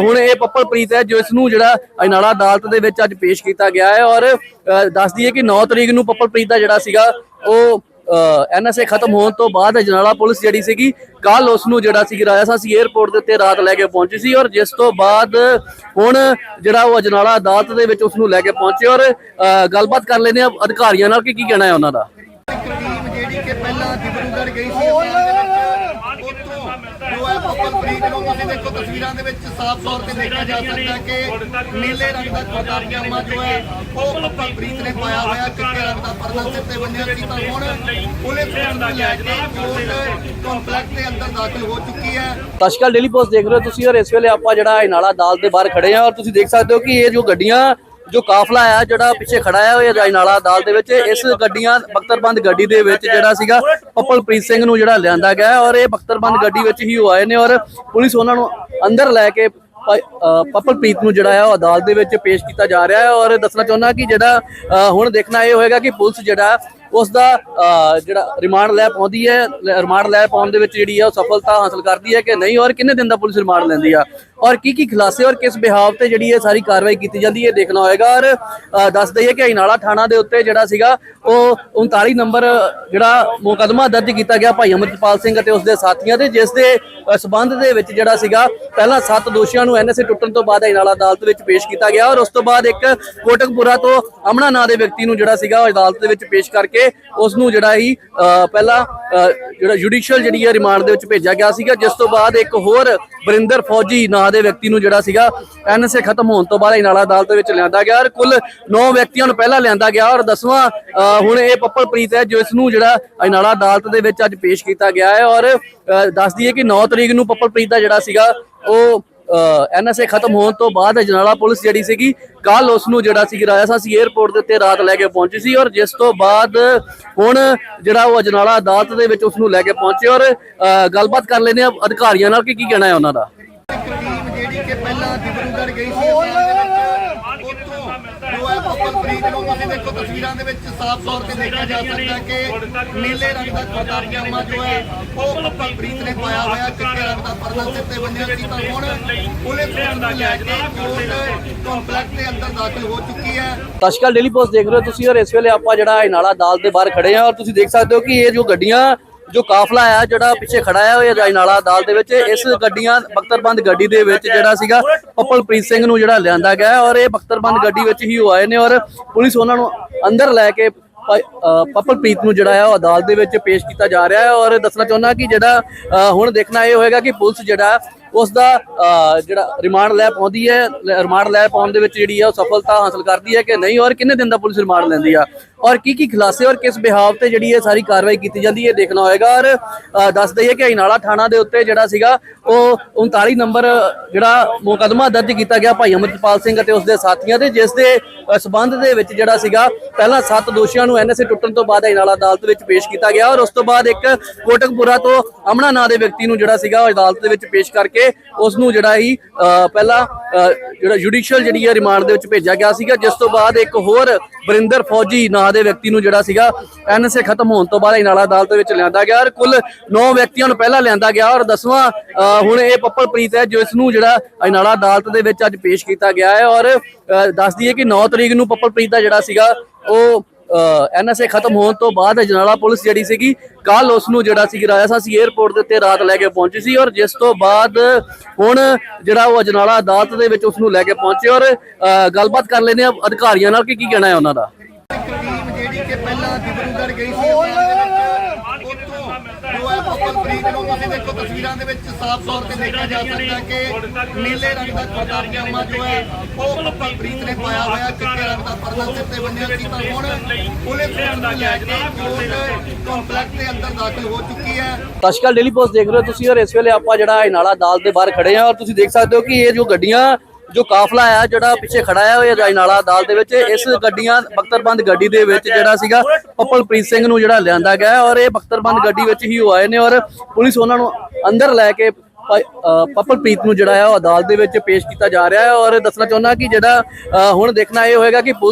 ਹੁਣ ਇਹ ਪੱਪਲਪ੍ਰੀਤ ਹੈ ਜੋ ਇਸ ਨੂੰ ਜਿਹੜਾ ਇਨਾਲਾ ਅਦਾਲਤ ਦੇ ਵਿੱਚ ਅੱਜ ਪੇਸ਼ ਕੀਤਾ ਗਿਆ ਹੈ ਔਰ ਅ, ਦੱਸ ਦਈਏ ਕਿ 9 ਤਰੀਕ ਨੂੰ ਪੱਪਲਪ੍ਰੀਤ ਦਾ ਜਿਹੜਾ ਸੀਗਾ ਉਹ ਐਨਐਸਏ ਖਤਮ ਹੋਣ ਤੋਂ ਬਾਅਦ ਅਜਨਾਲਾ ਪੁਲਿਸ ਜਿਹੜੀ ਸੀਗੀ ਕੱਲ ਉਸ ਨੂੰ ਜਿਹੜਾ ਸੀ ਰਾਜਸਾਸੀ 에ਅਰਪੋਰਟ ਦੇ ਉੱਤੇ ਰਾਤ ਲੈ ਕੇ ਪਹੁੰਚੀ ਸੀ ਔਰ ਜਿਸ ਤੋਂ ਬਾਅਦ ਹੁਣ ਜਿਹੜਾ ਉਹ ਅਜਨਾਲਾ ਅਦਾਲਤ ਦੇ ਵਿੱਚ ਉਸ ਨੂੰ ਲੈ ਕੇ ਪਹੁੰਚੇ ਔਰ ਅ, ਗੱਲਬਾਤ ਕਰ ਲੈਂਦੇ ਆ ਅਧਿਕਾਰੀਆਂ ਨਾਲ ਕਿ ਕੀ ਕਹਿਣਾ ਹੈ ਉਹਨਾਂ ਦਾ। ਜਿਹੜੀ ਕਿ ਪਹਿਲਾਂ ਡਿਬਰੂਗੜ੍ਹ ਗਈ ਸੀ ਉੱਥੋਂ ਨੂੰ ਤੁਸੀਂ ਦੇਖੋ ਤਸਵੀਰਾਂ ਦੇ ਵਿੱਚ ਸਾਫ਼ ਤੌਰ ਤੇ ਦੇਖਿਆ ਜਾ ਸਕਦਾ ਕਿ ਨੀਲੇ ਰੰਗ ਦਾ ਕੁੜਤਾ ਪਜਾਮਾ ਜੋ ਹੈ, ਉਹ ਪੱਪਲਪ੍ਰੀਤ ਨੇ ਪਾਇਆ ਹੋਇਆ, ਚਿੱਟੇ ਰੰਗ ਦਾ ਪਰਦਾ ਸਿਰ ਤੇ ਬੰਨਿਆ ਸੀ। ਤਾਂ ਹੁਣ ਪੁਲਿਸ ਨੂੰ ਲੈ ਕੇ ਕੋਰਟ ਕੰਪਲੈਕਸ ਦੇ ਅੰਦਰ ਦਾਖਲ ਹੋ ਚੁੱਕੀ ਹੈ। ਤਸ਼ਕਲ ਡੇਲੀ ਪੋਸਟ ਦੇਖ ਰਹੇ ਹੋ ਤੁਸੀਂ, ਔਰ ਇਸ ਵੇਲੇ ਆਪਾਂ ਜਿਹੜਾ ਇਨਾਲਾ ਦਾਲ ਦੇ ਬਾਹਰ ਖੜੇ ਆ ਔਰ ਤੁਸੀਂ ਦੇਖ ਸਕਦੇ ਹੋ ਕਿ ਇਹ ਜੋ ਗੱਡੀਆਂ ਜੋ ਕਾਫਲਾ ਆ ਜਿਹੜਾ ਪਿੱਛੇ ਖੜਾ ਆ ਇਹ ਇਨਾਲਾ ਅਦਾਲਤ ਦੇ ਵਿੱਚ ਇਸ ਗੱਡੀਆਂ ਬਖਤਰਬੰਦ ਗੱਡੀ ਦੇ ਵਿੱਚ ਜਿਹੜਾ ਸੀਗਾ ਪੱਪਲਪ੍ਰੀਤ ਸਿੰਘ ਨੂੰ ਜਿਹੜਾ ਲਿਆਂਦਾ ਗਿਆ ਔਰ ਇਹ ਬਖਤਰਬੰਦ ਗੱਡੀ ਵਿੱਚ ਹੀ ਉਹ ਆਏ ਨੇ ਔਰ ਪੁਲਿਸ ਉਹਨਾਂ ਨੂੰ ਅੰਦਰ ਲੈ ਕੇ ਪ- ਪੱਪਲਪ੍ਰੀਤ ਨੂੰ ਜਿਹੜਾ ਹੈ ਉਹ ਅਦਾਲਤ ਦੇ ਵਿੱਚ ਪੇਸ਼ ਕੀਤਾ ਜਾ ਰਿਹਾ ਹੈ ਔਰ ਦੱਸਣਾ ਚਾਹੁੰਦਾ ਕਿ ਜਿਹੜਾ ਅ, ਹੁਣ ਦੇਖਣਾ ਇਹ ਹੋਏਗਾ ਕਿ ਪੁਲਿਸ ਜਿਹੜਾ ਉਸ ਦਾ ਜਿਹੜਾ ਰਿਮਾਂਡ ਲੈ ਪਾਉਂਦੀ ਹੈ ਰਿਮਾਂਡ ਲੈ ਪਾਉਣ ਦੇ ਵਿੱਚ ਜਿਹੜੀ ਹੈ ਉਹ ਸਫਲਤਾ ਹਾਸਲ ਕਰਦੀ ਹੈ ਕਿ ਨਹੀਂ ਔਰ ਕਿੰਨੇ ਦਿਨ ਦਾ ਪੁਲਿਸ ਰਿਮਾਂਡ ਲੈਂਦੀ ਆ? ਔਰ ਕੀ ਕੀ ਖੁਲਾਸੇ ਔਰ ਕਿਸ ਬਿਹਾਵ ਤੇ ਜਿਹੜੀ ਇਹ ਸਾਰੀ ਕਾਰਵਾਈ ਕੀਤੀ ਜਾਂਦੀ ਹੈ ਦੇਖਣਾ ਹੋਏਗਾ। ਔਰ ਦੱਸ ਦਈਏ ਕਿ ਇਨਾਲਾ ਥਾਣਾ ਦੇ ਉੱਤੇ ਜਿਹੜਾ ਸੀਗਾ ਉਹ 39 ਨੰਬਰ ਜਿਹੜਾ ਮੁਕਦਮਾ ਦਰਜ ਕੀਤਾ ਗਿਆ ਭਾਈ ਅਮਰਪਾਲ ਸਿੰਘ ਅਤੇ ਉਸ ਦੇ ਸਾਥੀਆਂ ਦੇ ਜਿਸ ਦੇ ਅ, ਸਬੰਧ ਦੇ ਵਿੱਚ ਜਿਹੜਾ ਸੀਗਾ ਪਹਿਲਾਂ 7 ਦੋਸ਼ੀਆਂ ਨੂੰ ਐਨਐਸਏ ਟੁੱਟਣ ਤੋਂ ਬਾਅਦ ਇਨਾਲਾ ਅਦਾਲਤ ਵਿੱਚ ਪੇਸ਼ ਕੀਤਾ ਗਿਆ। ਔਰ ਉਸ ਤੋਂ ਬਾਅਦ ਇੱਕ ਕੋਟਕਪੁਰਾ ਤੋਂ ਅਮਨਾ ਨਾਂ ਦੇ ਵਿਅਕਤੀ ਨੂੰ ਜਿਹੜਾ ਸੀਗਾ ਉਹ ਅਦਾਲਤ ਦੇ ਵਿੱਚ ਪੇਸ਼ ਕਰਕੇ ਉਸ ਨੂੰ ਜਿਹੜਾ ਹੀ ਪਹਿਲਾਂ ਜਿਹੜਾ ਜੁਡੀਸ਼ੀਅਲ ਜਿਹੜੀ ਹੈ ਰਿਮਾਂਡ ਦੇ ਵਿੱਚ ਭੇਜਿਆ ਗਿਆ ਸੀਗਾ। ਜਿਸ ਤੋਂ ਬਾਅਦ ਇੱਕ ਹੋਰ ਵਰਿੰਦਰ ਫੌਜੀ ਨਾਂ ਦੇ ਵਿਅਕਤੀ ਨੂੰ ਜਿਹੜਾ ਸੀਗਾ ਐਨਐਸਏ ਖਤਮ ਹੋਣ ਤੋਂ ਬਾਅਦ ਇਨਾਲਾ ਅਦਾਲਤ ਵਿੱਚ ਲਿਆਂਦਾ ਗਿਆ ਔਰ ਕੁੱਲ 9 ਵਿਅਕਤੀਆਂ ਨੂੰ ਪਹਿਲਾਂ ਲਿਆਂਦਾ ਗਿਆ ਔਰ 10ਵਾਂ ਹੁਣ ਇਹ ਪੱਪਲਪ੍ਰੀਤ ਹੈ ਜੋ ਇਸ ਨੂੰ ਜਿਹੜਾ ਇਨਾਲਾ ਅਦਾਲਤ ਦੇ ਵਿੱਚ ਅੱਜ ਪੇਸ਼ ਕੀਤਾ ਗਿਆ ਹੈ ਔਰ ਅ, ਦੱਸ ਦਈਏ ਕਿ 9 ਤਰੀਕ ਨੂੰ ਪੱਪਲਪ੍ਰੀਤ ਦਾ ਜਿਹੜਾ ਸੀਗਾ ਉਹ ਐਨਐਸਏ ਖਤਮ ਹੋਣ ਤੋਂ ਬਾਅਦ ਅਜਨਾਲਾ ਪੁਲਿਸ ਜਿਹੜੀ ਸੀਗੀ ਕੱਲ ਉਸ ਨੂੰ ਜਿਹੜਾ ਸੀ ਰਾਜਸਾਸੀ 에ਅਰਪੋਰਟ ਦੇ ਉੱਤੇ ਰਾਤ ਲੈ ਕੇ ਪਹੁੰਚੀ ਸੀ ਔਰ ਜਿਸ ਤੋਂ ਬਾਅਦ ਹੁਣ ਜਿਹੜਾ ਉਹ ਅਜਨਾਲਾ ਅਦਾਲਤ ਦੇ ਵਿੱਚ ਉਸ ਨੂੰ ਲੈ ਕੇ ਪਹੁੰਚੇ ਔਰ ਅ, ਗੱਲਬਾਤ ਕਰ ਲੈਂਦੇ ਆ ਅਧਿਕਾਰੀਆਂ ਨਾਲ ਕਿ ਕੀ ਕਹਿਣਾ ਹੈ ਉਹਨਾਂ ਦਾ। ਪਹਿਲਾਂ ਡਿਬਰੂਗੜ੍ਹ ਗਈ ਸੀ ਉੱਥੋਂ ਜੋ ਹੈ ਪੱਪਲਪ੍ਰੀਤ ਨੂੰ ਤੁਸੀਂ ਦੇਖੋ ਤਸਵੀਰਾਂ ਦੇ ਵਿੱਚ ਸਾਫ਼ ਤੌਰ ਤੇ ਦੇਖਿਆ ਜਾ ਸਕਦਾ ਕਿ ਨੀਲੇ ਰੰਗ ਦਾ ਕੁੜਤਾ ਪਜਾਮਾ ਜੋ ਹੈ ਉਹ ਪੱਪਲਪ੍ਰੀਤ ਨੇ ਪਾਇਆ ਹੋਇਆ, ਚਿੱਟੇ ਰੰਗ ਦਾ ਪਰਦਾ ਸਿਰ ਤੇ ਬੰਨਿਆ ਸੀ। ਤਾਂ ਹੁਣ ਪੁਲਿਸ ਨੂੰ ਲੈ ਕੇ ਕੋਰਟ ਕੰਪਲੈਕਸ ਦੇ ਅੰਦਰ ਦਾਖਲ ਹੋ ਚੁੱਕੀ ਹੈ। ਤਸ਼ਕਲ ਡੇਲੀ ਪੋਸਟ ਦੇਖ ਰਹੇ ਹੋ ਤੁਸੀਂ ਔਰ ਇਸ ਵੇਲੇ ਆਪਾਂ ਜਿਹੜਾ ਇਨਾਲਾ ਅਦਾਲਤ ਦੇ ਬਾਹਰ ਖੜੇ ਆ ਔਰ ਤੁਸੀਂ ਦੇਖ ਸਕਦੇ ਹੋ ਕਿ ਇਹ ਜੋ ਗੱਡੀਆਂ ਜੋ ਕਾਫਲਾ ਆ ਜਿਹੜਾ ਪਿੱਛੇ ਖੜਾ ਆ ਇਹ ਰਾਜਨਾਲਾ ਅਦਾਲਤ ਦੇ ਵਿੱਚ ਇਸ ਗੱਡੀਆਂ ਬਖਤਰਬੰਦ ਗੱਡੀ ਦੇ ਵਿੱਚ ਜਿਹੜਾ ਸੀਗਾ ਪੱਪਲਪ੍ਰੀਤ ਸਿੰਘ ਨੂੰ ਜਿਹੜਾ ਲਿਆਂਦਾ ਗਿਆ ਔਰ ਇਹ ਬਖਤਰਬੰਦ ਗੱਡੀ ਵਿੱਚ ਹੀ ਉਹ ਆਏ ਨੇ ਔਰ ਪੁਲਿਸ ਉਹਨਾਂ ਨੂੰ ਅੰਦਰ ਲੈ ਕੇ ਪਪਲਪ੍ਰੀਤ ਨੂੰ ਜਿਹੜਾ ਹੈ ਉਹ ਅਦਾਲਤ ਦੇ ਵਿੱਚ ਪੇਸ਼ ਕੀਤਾ ਜਾ ਰਿਹਾ ਹੈ ਔਰ ਦੱਸਣਾ ਚਾਹੁੰਦਾ ਕਿ ਜਿਹੜਾ ਅ, ਹੁਣ ਦੇਖਣਾ ਇਹ ਹੋਏਗਾ ਕਿ ਪੁਲਿਸ ਜਿਹੜਾ ਉਸ ਦਾ ਜਿਹੜਾ ਰਿਮਾਂਡ ਲੈ ਪਾਉਂਦੀ ਹੈ ਰਿਮਾਂਡ ਲੈ ਪਾਉਣ ਦੇ ਵਿੱਚ ਜਿਹੜੀ ਹੈ ਉਹ ਸਫਲਤਾ ਹਾਸਲ ਕਰਦੀ ਹੈ ਕਿ ਨਹੀਂ ਔਰ ਕਿੰਨੇ ਦਿਨ ਦਾ ਪੁਲਿਸ ਰਿਮਾਂਡ ਲੈਂਦੀ ਆ? ਔਰ ਕੀ ਕੀ ਖੁਲਾਸੇ ਔਰ ਕਿਸ ਬਿਹਾਵ ਤੇ ਜਿਹੜੀ ਇਹ ਸਾਰੀ ਕਾਰਵਾਈ ਕੀਤੀ ਜਾਂਦੀ ਹੈ ਦੇਖਣਾ ਹੋਏਗਾ। ਔਰ ਦੱਸ ਦਈਏ ਕਿ ਇਨਾਲਾ ਥਾਣਾ ਦੇ ਉੱਤੇ ਜਿਹੜਾ ਸੀਗਾ ਉਹ 39 ਨੰਬਰ ਜਿਹੜਾ ਮੁਕਦਮਾ ਦਰਜ ਕੀਤਾ ਗਿਆ ਭਾਈ ਅਮਰਪਾਲ ਸਿੰਘ ਅਤੇ ਉਸ ਦੇ ਸਾਥੀਆਂ ਦੇ ਜਿਸ ਦੇ ਅ, ਸਬੰਧ ਦੇ ਵਿੱਚ ਜਿਹੜਾ ਸੀਗਾ ਪਹਿਲਾਂ ਸੱਤ ਦੋਸ਼ੀਆਂ ਨੂੰ ਐਨਐਸਏ ਟੁੱਟਣ ਤੋਂ ਬਾਅਦ ਇਨਾਲਾ ਅਦਾਲਤ ਵਿੱਚ ਪੇਸ਼ ਕੀਤਾ ਗਿਆ ਔਰ ਉਸ ਤੋਂ ਬਾਅਦ ਇੱਕ ਕੋਟਕਪੁਰਾ ਤੋਂ ਅਮਨਾ ਨਾਂ ਦੇ ਵਿਅਕਤੀ ਨੂੰ ਜਿਹੜਾ ਸੀਗਾ ਉਹ ਅਦਾਲਤ ਦੇ ਵਿੱਚ ਪੇਸ਼ ਕਰਕੇ ਉਸ ਨੂੰ ਜਿਹੜਾ ਹੀ ਪਹਿਲਾਂ ਜਿਹੜਾ ਜੁਡੀਸ਼ੀਅਲ ਜਿਹੜੀ ਹੈ ਰਿਮਾਂਡ ਦੇ ਵਿੱਚ ਭੇਜਿਆ ਗਿਆ ਸੀਗਾ ਜਿਸ ਤੋਂ ਬਾਅਦ ਇੱਕ ਹੋਰ ਬਰਿੰਦਰ ਫੌਜੀ ਨਾਂ ਦੇ ਵਿਅਕਤੀ ਨੂੰ ਜਿਹੜਾ ਸੀਗਾ ਐਨਐਸਏ ਖਤਮ ਹੋਣ ਤੋਂ ਬਾਅਦ ਇਨਾਲਾ ਅਦਾਲਤ ਦੇ ਵਿੱਚ ਲਿਆਂਦਾ ਗਿਆ ਔਰ ਕੁੱਲ 9 ਵਿਅਕਤੀਆਂ ਨੂੰ ਪਹਿਲਾਂ ਲਿਆਂਦਾ ਗਿਆ ਔਰ 10ਵਾਂ ਹੁਣ ਇਹ ਪੱਪਲਪ੍ਰੀਤ ਹੈ ਜਿਸ ਨੂੰ ਜਿਹੜਾ ਇਨਾਲਾ ਅਦਾਲਤ ਦੇ ਵਿੱਚ ਅੱਜ ਪੇਸ਼ ਕੀਤਾ ਗਿਆ ਹੈ ਔਰ ਦੱਸ ਦਈਏ ਕਿ 9 ਤਰੀਕ ਨੂੰ ਪੱਪਲਪ੍ਰੀਤ ਦਾ ਜਿਹੜਾ ਸੀਗਾ ਉਹ ਐਨਐਸਏ ਖਤਮ ਹੋਣ ਤੋਂ ਬਾਅਦ ਅਜਨਾਲਾ ਪੁਲਿਸ ਜਿਹੜੀ ਸੀਗੀ ਕੱਲ ਉਸ ਨੂੰ ਜਿਹੜਾ ਸੀ ਰਾਜਸਥਾਨ ਸੀ 에ਅਰਪੋਰਟ ਦੇ ਉੱਤੇ ਰਾਤ ਲੈ ਕੇ ਪਹੁੰਚੀ ਸੀ ਔਰ ਜਿਸ ਤੋਂ ਬਾਅਦ ਹੁਣ ਜਿਹੜਾ ਉਹ ਅਜਨਾਲਾ ਅਦਾਲਤ ਦੇ ਵਿੱਚ ਉਸ ਨੂੰ ਲੈ ਕੇ ਪਹੁੰਚੇ ਔਰ ਅ, ਗੱਲਬਾਤ ਕਰ ਲੈਨੇ ਆ ਅਧਿਕਾਰੀਆਂ ਨਾਲ ਕਿ ਕੀ ਕਹਿਣਾ ਹੈ ਉਹਨਾਂ ਦਾ। ਜਿਹੜੀ ਕਿ ਪਹਿਲਾਂ ਡਿਬਰੂਗੜ੍ਹ ਗਈ ਸੀ ਉੱਥੋਂ ਜੋ ਹੈ ਨੂੰ ਤੁਸੀਂ ਦੇਖੋ ਤਸਵੀਰਾਂ ਦੇ ਵਿੱਚ ਸਾਫ਼ ਤੌਰ ਤੇ ਦੇਖਿਆ ਜਾ ਸਕਦਾ ਕਿ ਨੀਲੇ ਰੰਗ ਦਾ ਕੁੜਤਾ ਪਜਾਮਾ ਜੋ ਹੈ, ਉਹ ਪੱਪਲਪ੍ਰੀਤ ਨੇ ਪਾਇਆ ਹੋਇਆ, ਚਿੱਟੇ ਰੰਗ ਦਾ ਪਰਦਾ ਸਿਰ ਤੇ ਬੰਨਿਆ ਸੀ। ਪਰ ਹੁਣ ਪੁਲਿਸ ਨੂੰ ਲੈ ਕੇ ਕੋਰਟ ਕੰਪਲੈਕਸ ਦੇ ਅੰਦਰ ਦਾਖਲ ਹੋ ਚੁੱਕੀ ਹੈ। ਸਤਿ ਸ਼੍ਰੀ ਅਕਾਲ ਡੇਲੀ ਪੋਸਟ ਦੇਖ ਰਹੇ ਹੋ ਤੁਸੀਂ, ਔਰ ਇਸ ਵੇਲੇ ਆਪਾਂ ਜਿਹੜਾ ਨਾਲਾ ਦਾਲ ਦੇ ਬਾਹਰ ਖੜੇ ਆ ਔਰ ਤੁਸੀਂ ਦੇਖ ਸਕਦੇ ਹੋ ਕਿ ਇਹ ਜੋ ਗੱਡੀਆਂ ਜੋ ਕਾਫਲਾ ਆ ਜਿਹੜਾ ਪਿੱਛੇ ਖੜਾ ਆ ਉਹ ਰਾਜਨਾਲਾ ਅਦਾਲਤ ਦੇ ਵਿੱਚ ਇਸ ਗੱਡੀਆਂ ਬਖਤਰਬੰਦ ਗੱਡੀ ਦੇ ਵਿੱਚ ਜਿਹੜਾ ਸੀਗਾ ਪੱਪਲਪ੍ਰੀਤ ਸਿੰਘ ਨੂੰ ਜਿਹੜਾ ਲਿਆਂਦਾ ਗਿਆ ਔਰ ਇਹ ਬਖਤਰਬੰਦ ਗੱਡੀ ਵਿੱਚ ਹੀ ਉਹ ਆਏ ਨੇ ਔਰ ਪੁਲਿਸ ਉਹਨਾਂ ਨੂੰ ਅੰਦਰ ਲੈ ਕੇ ਪਪਲਪ੍ਰੀਤ ਨੂੰ ਜਿਹੜਾ ਹੈ ਉਹ ਅਦਾਲਤ ਦੇ ਵਿੱਚ ਪੇਸ਼ ਕੀਤਾ ਜਾ ਰਿਹਾ ਹੈ ਔਰ ਦੱਸਣਾ ਚਾਹੁੰਦਾ ਕਿ ਜਿਹੜਾ ਅ, ਹੁਣ ਦੇਖਣਾ ਇਹ ਹੋਏਗਾ ਕਿ ਪੁਲਿਸ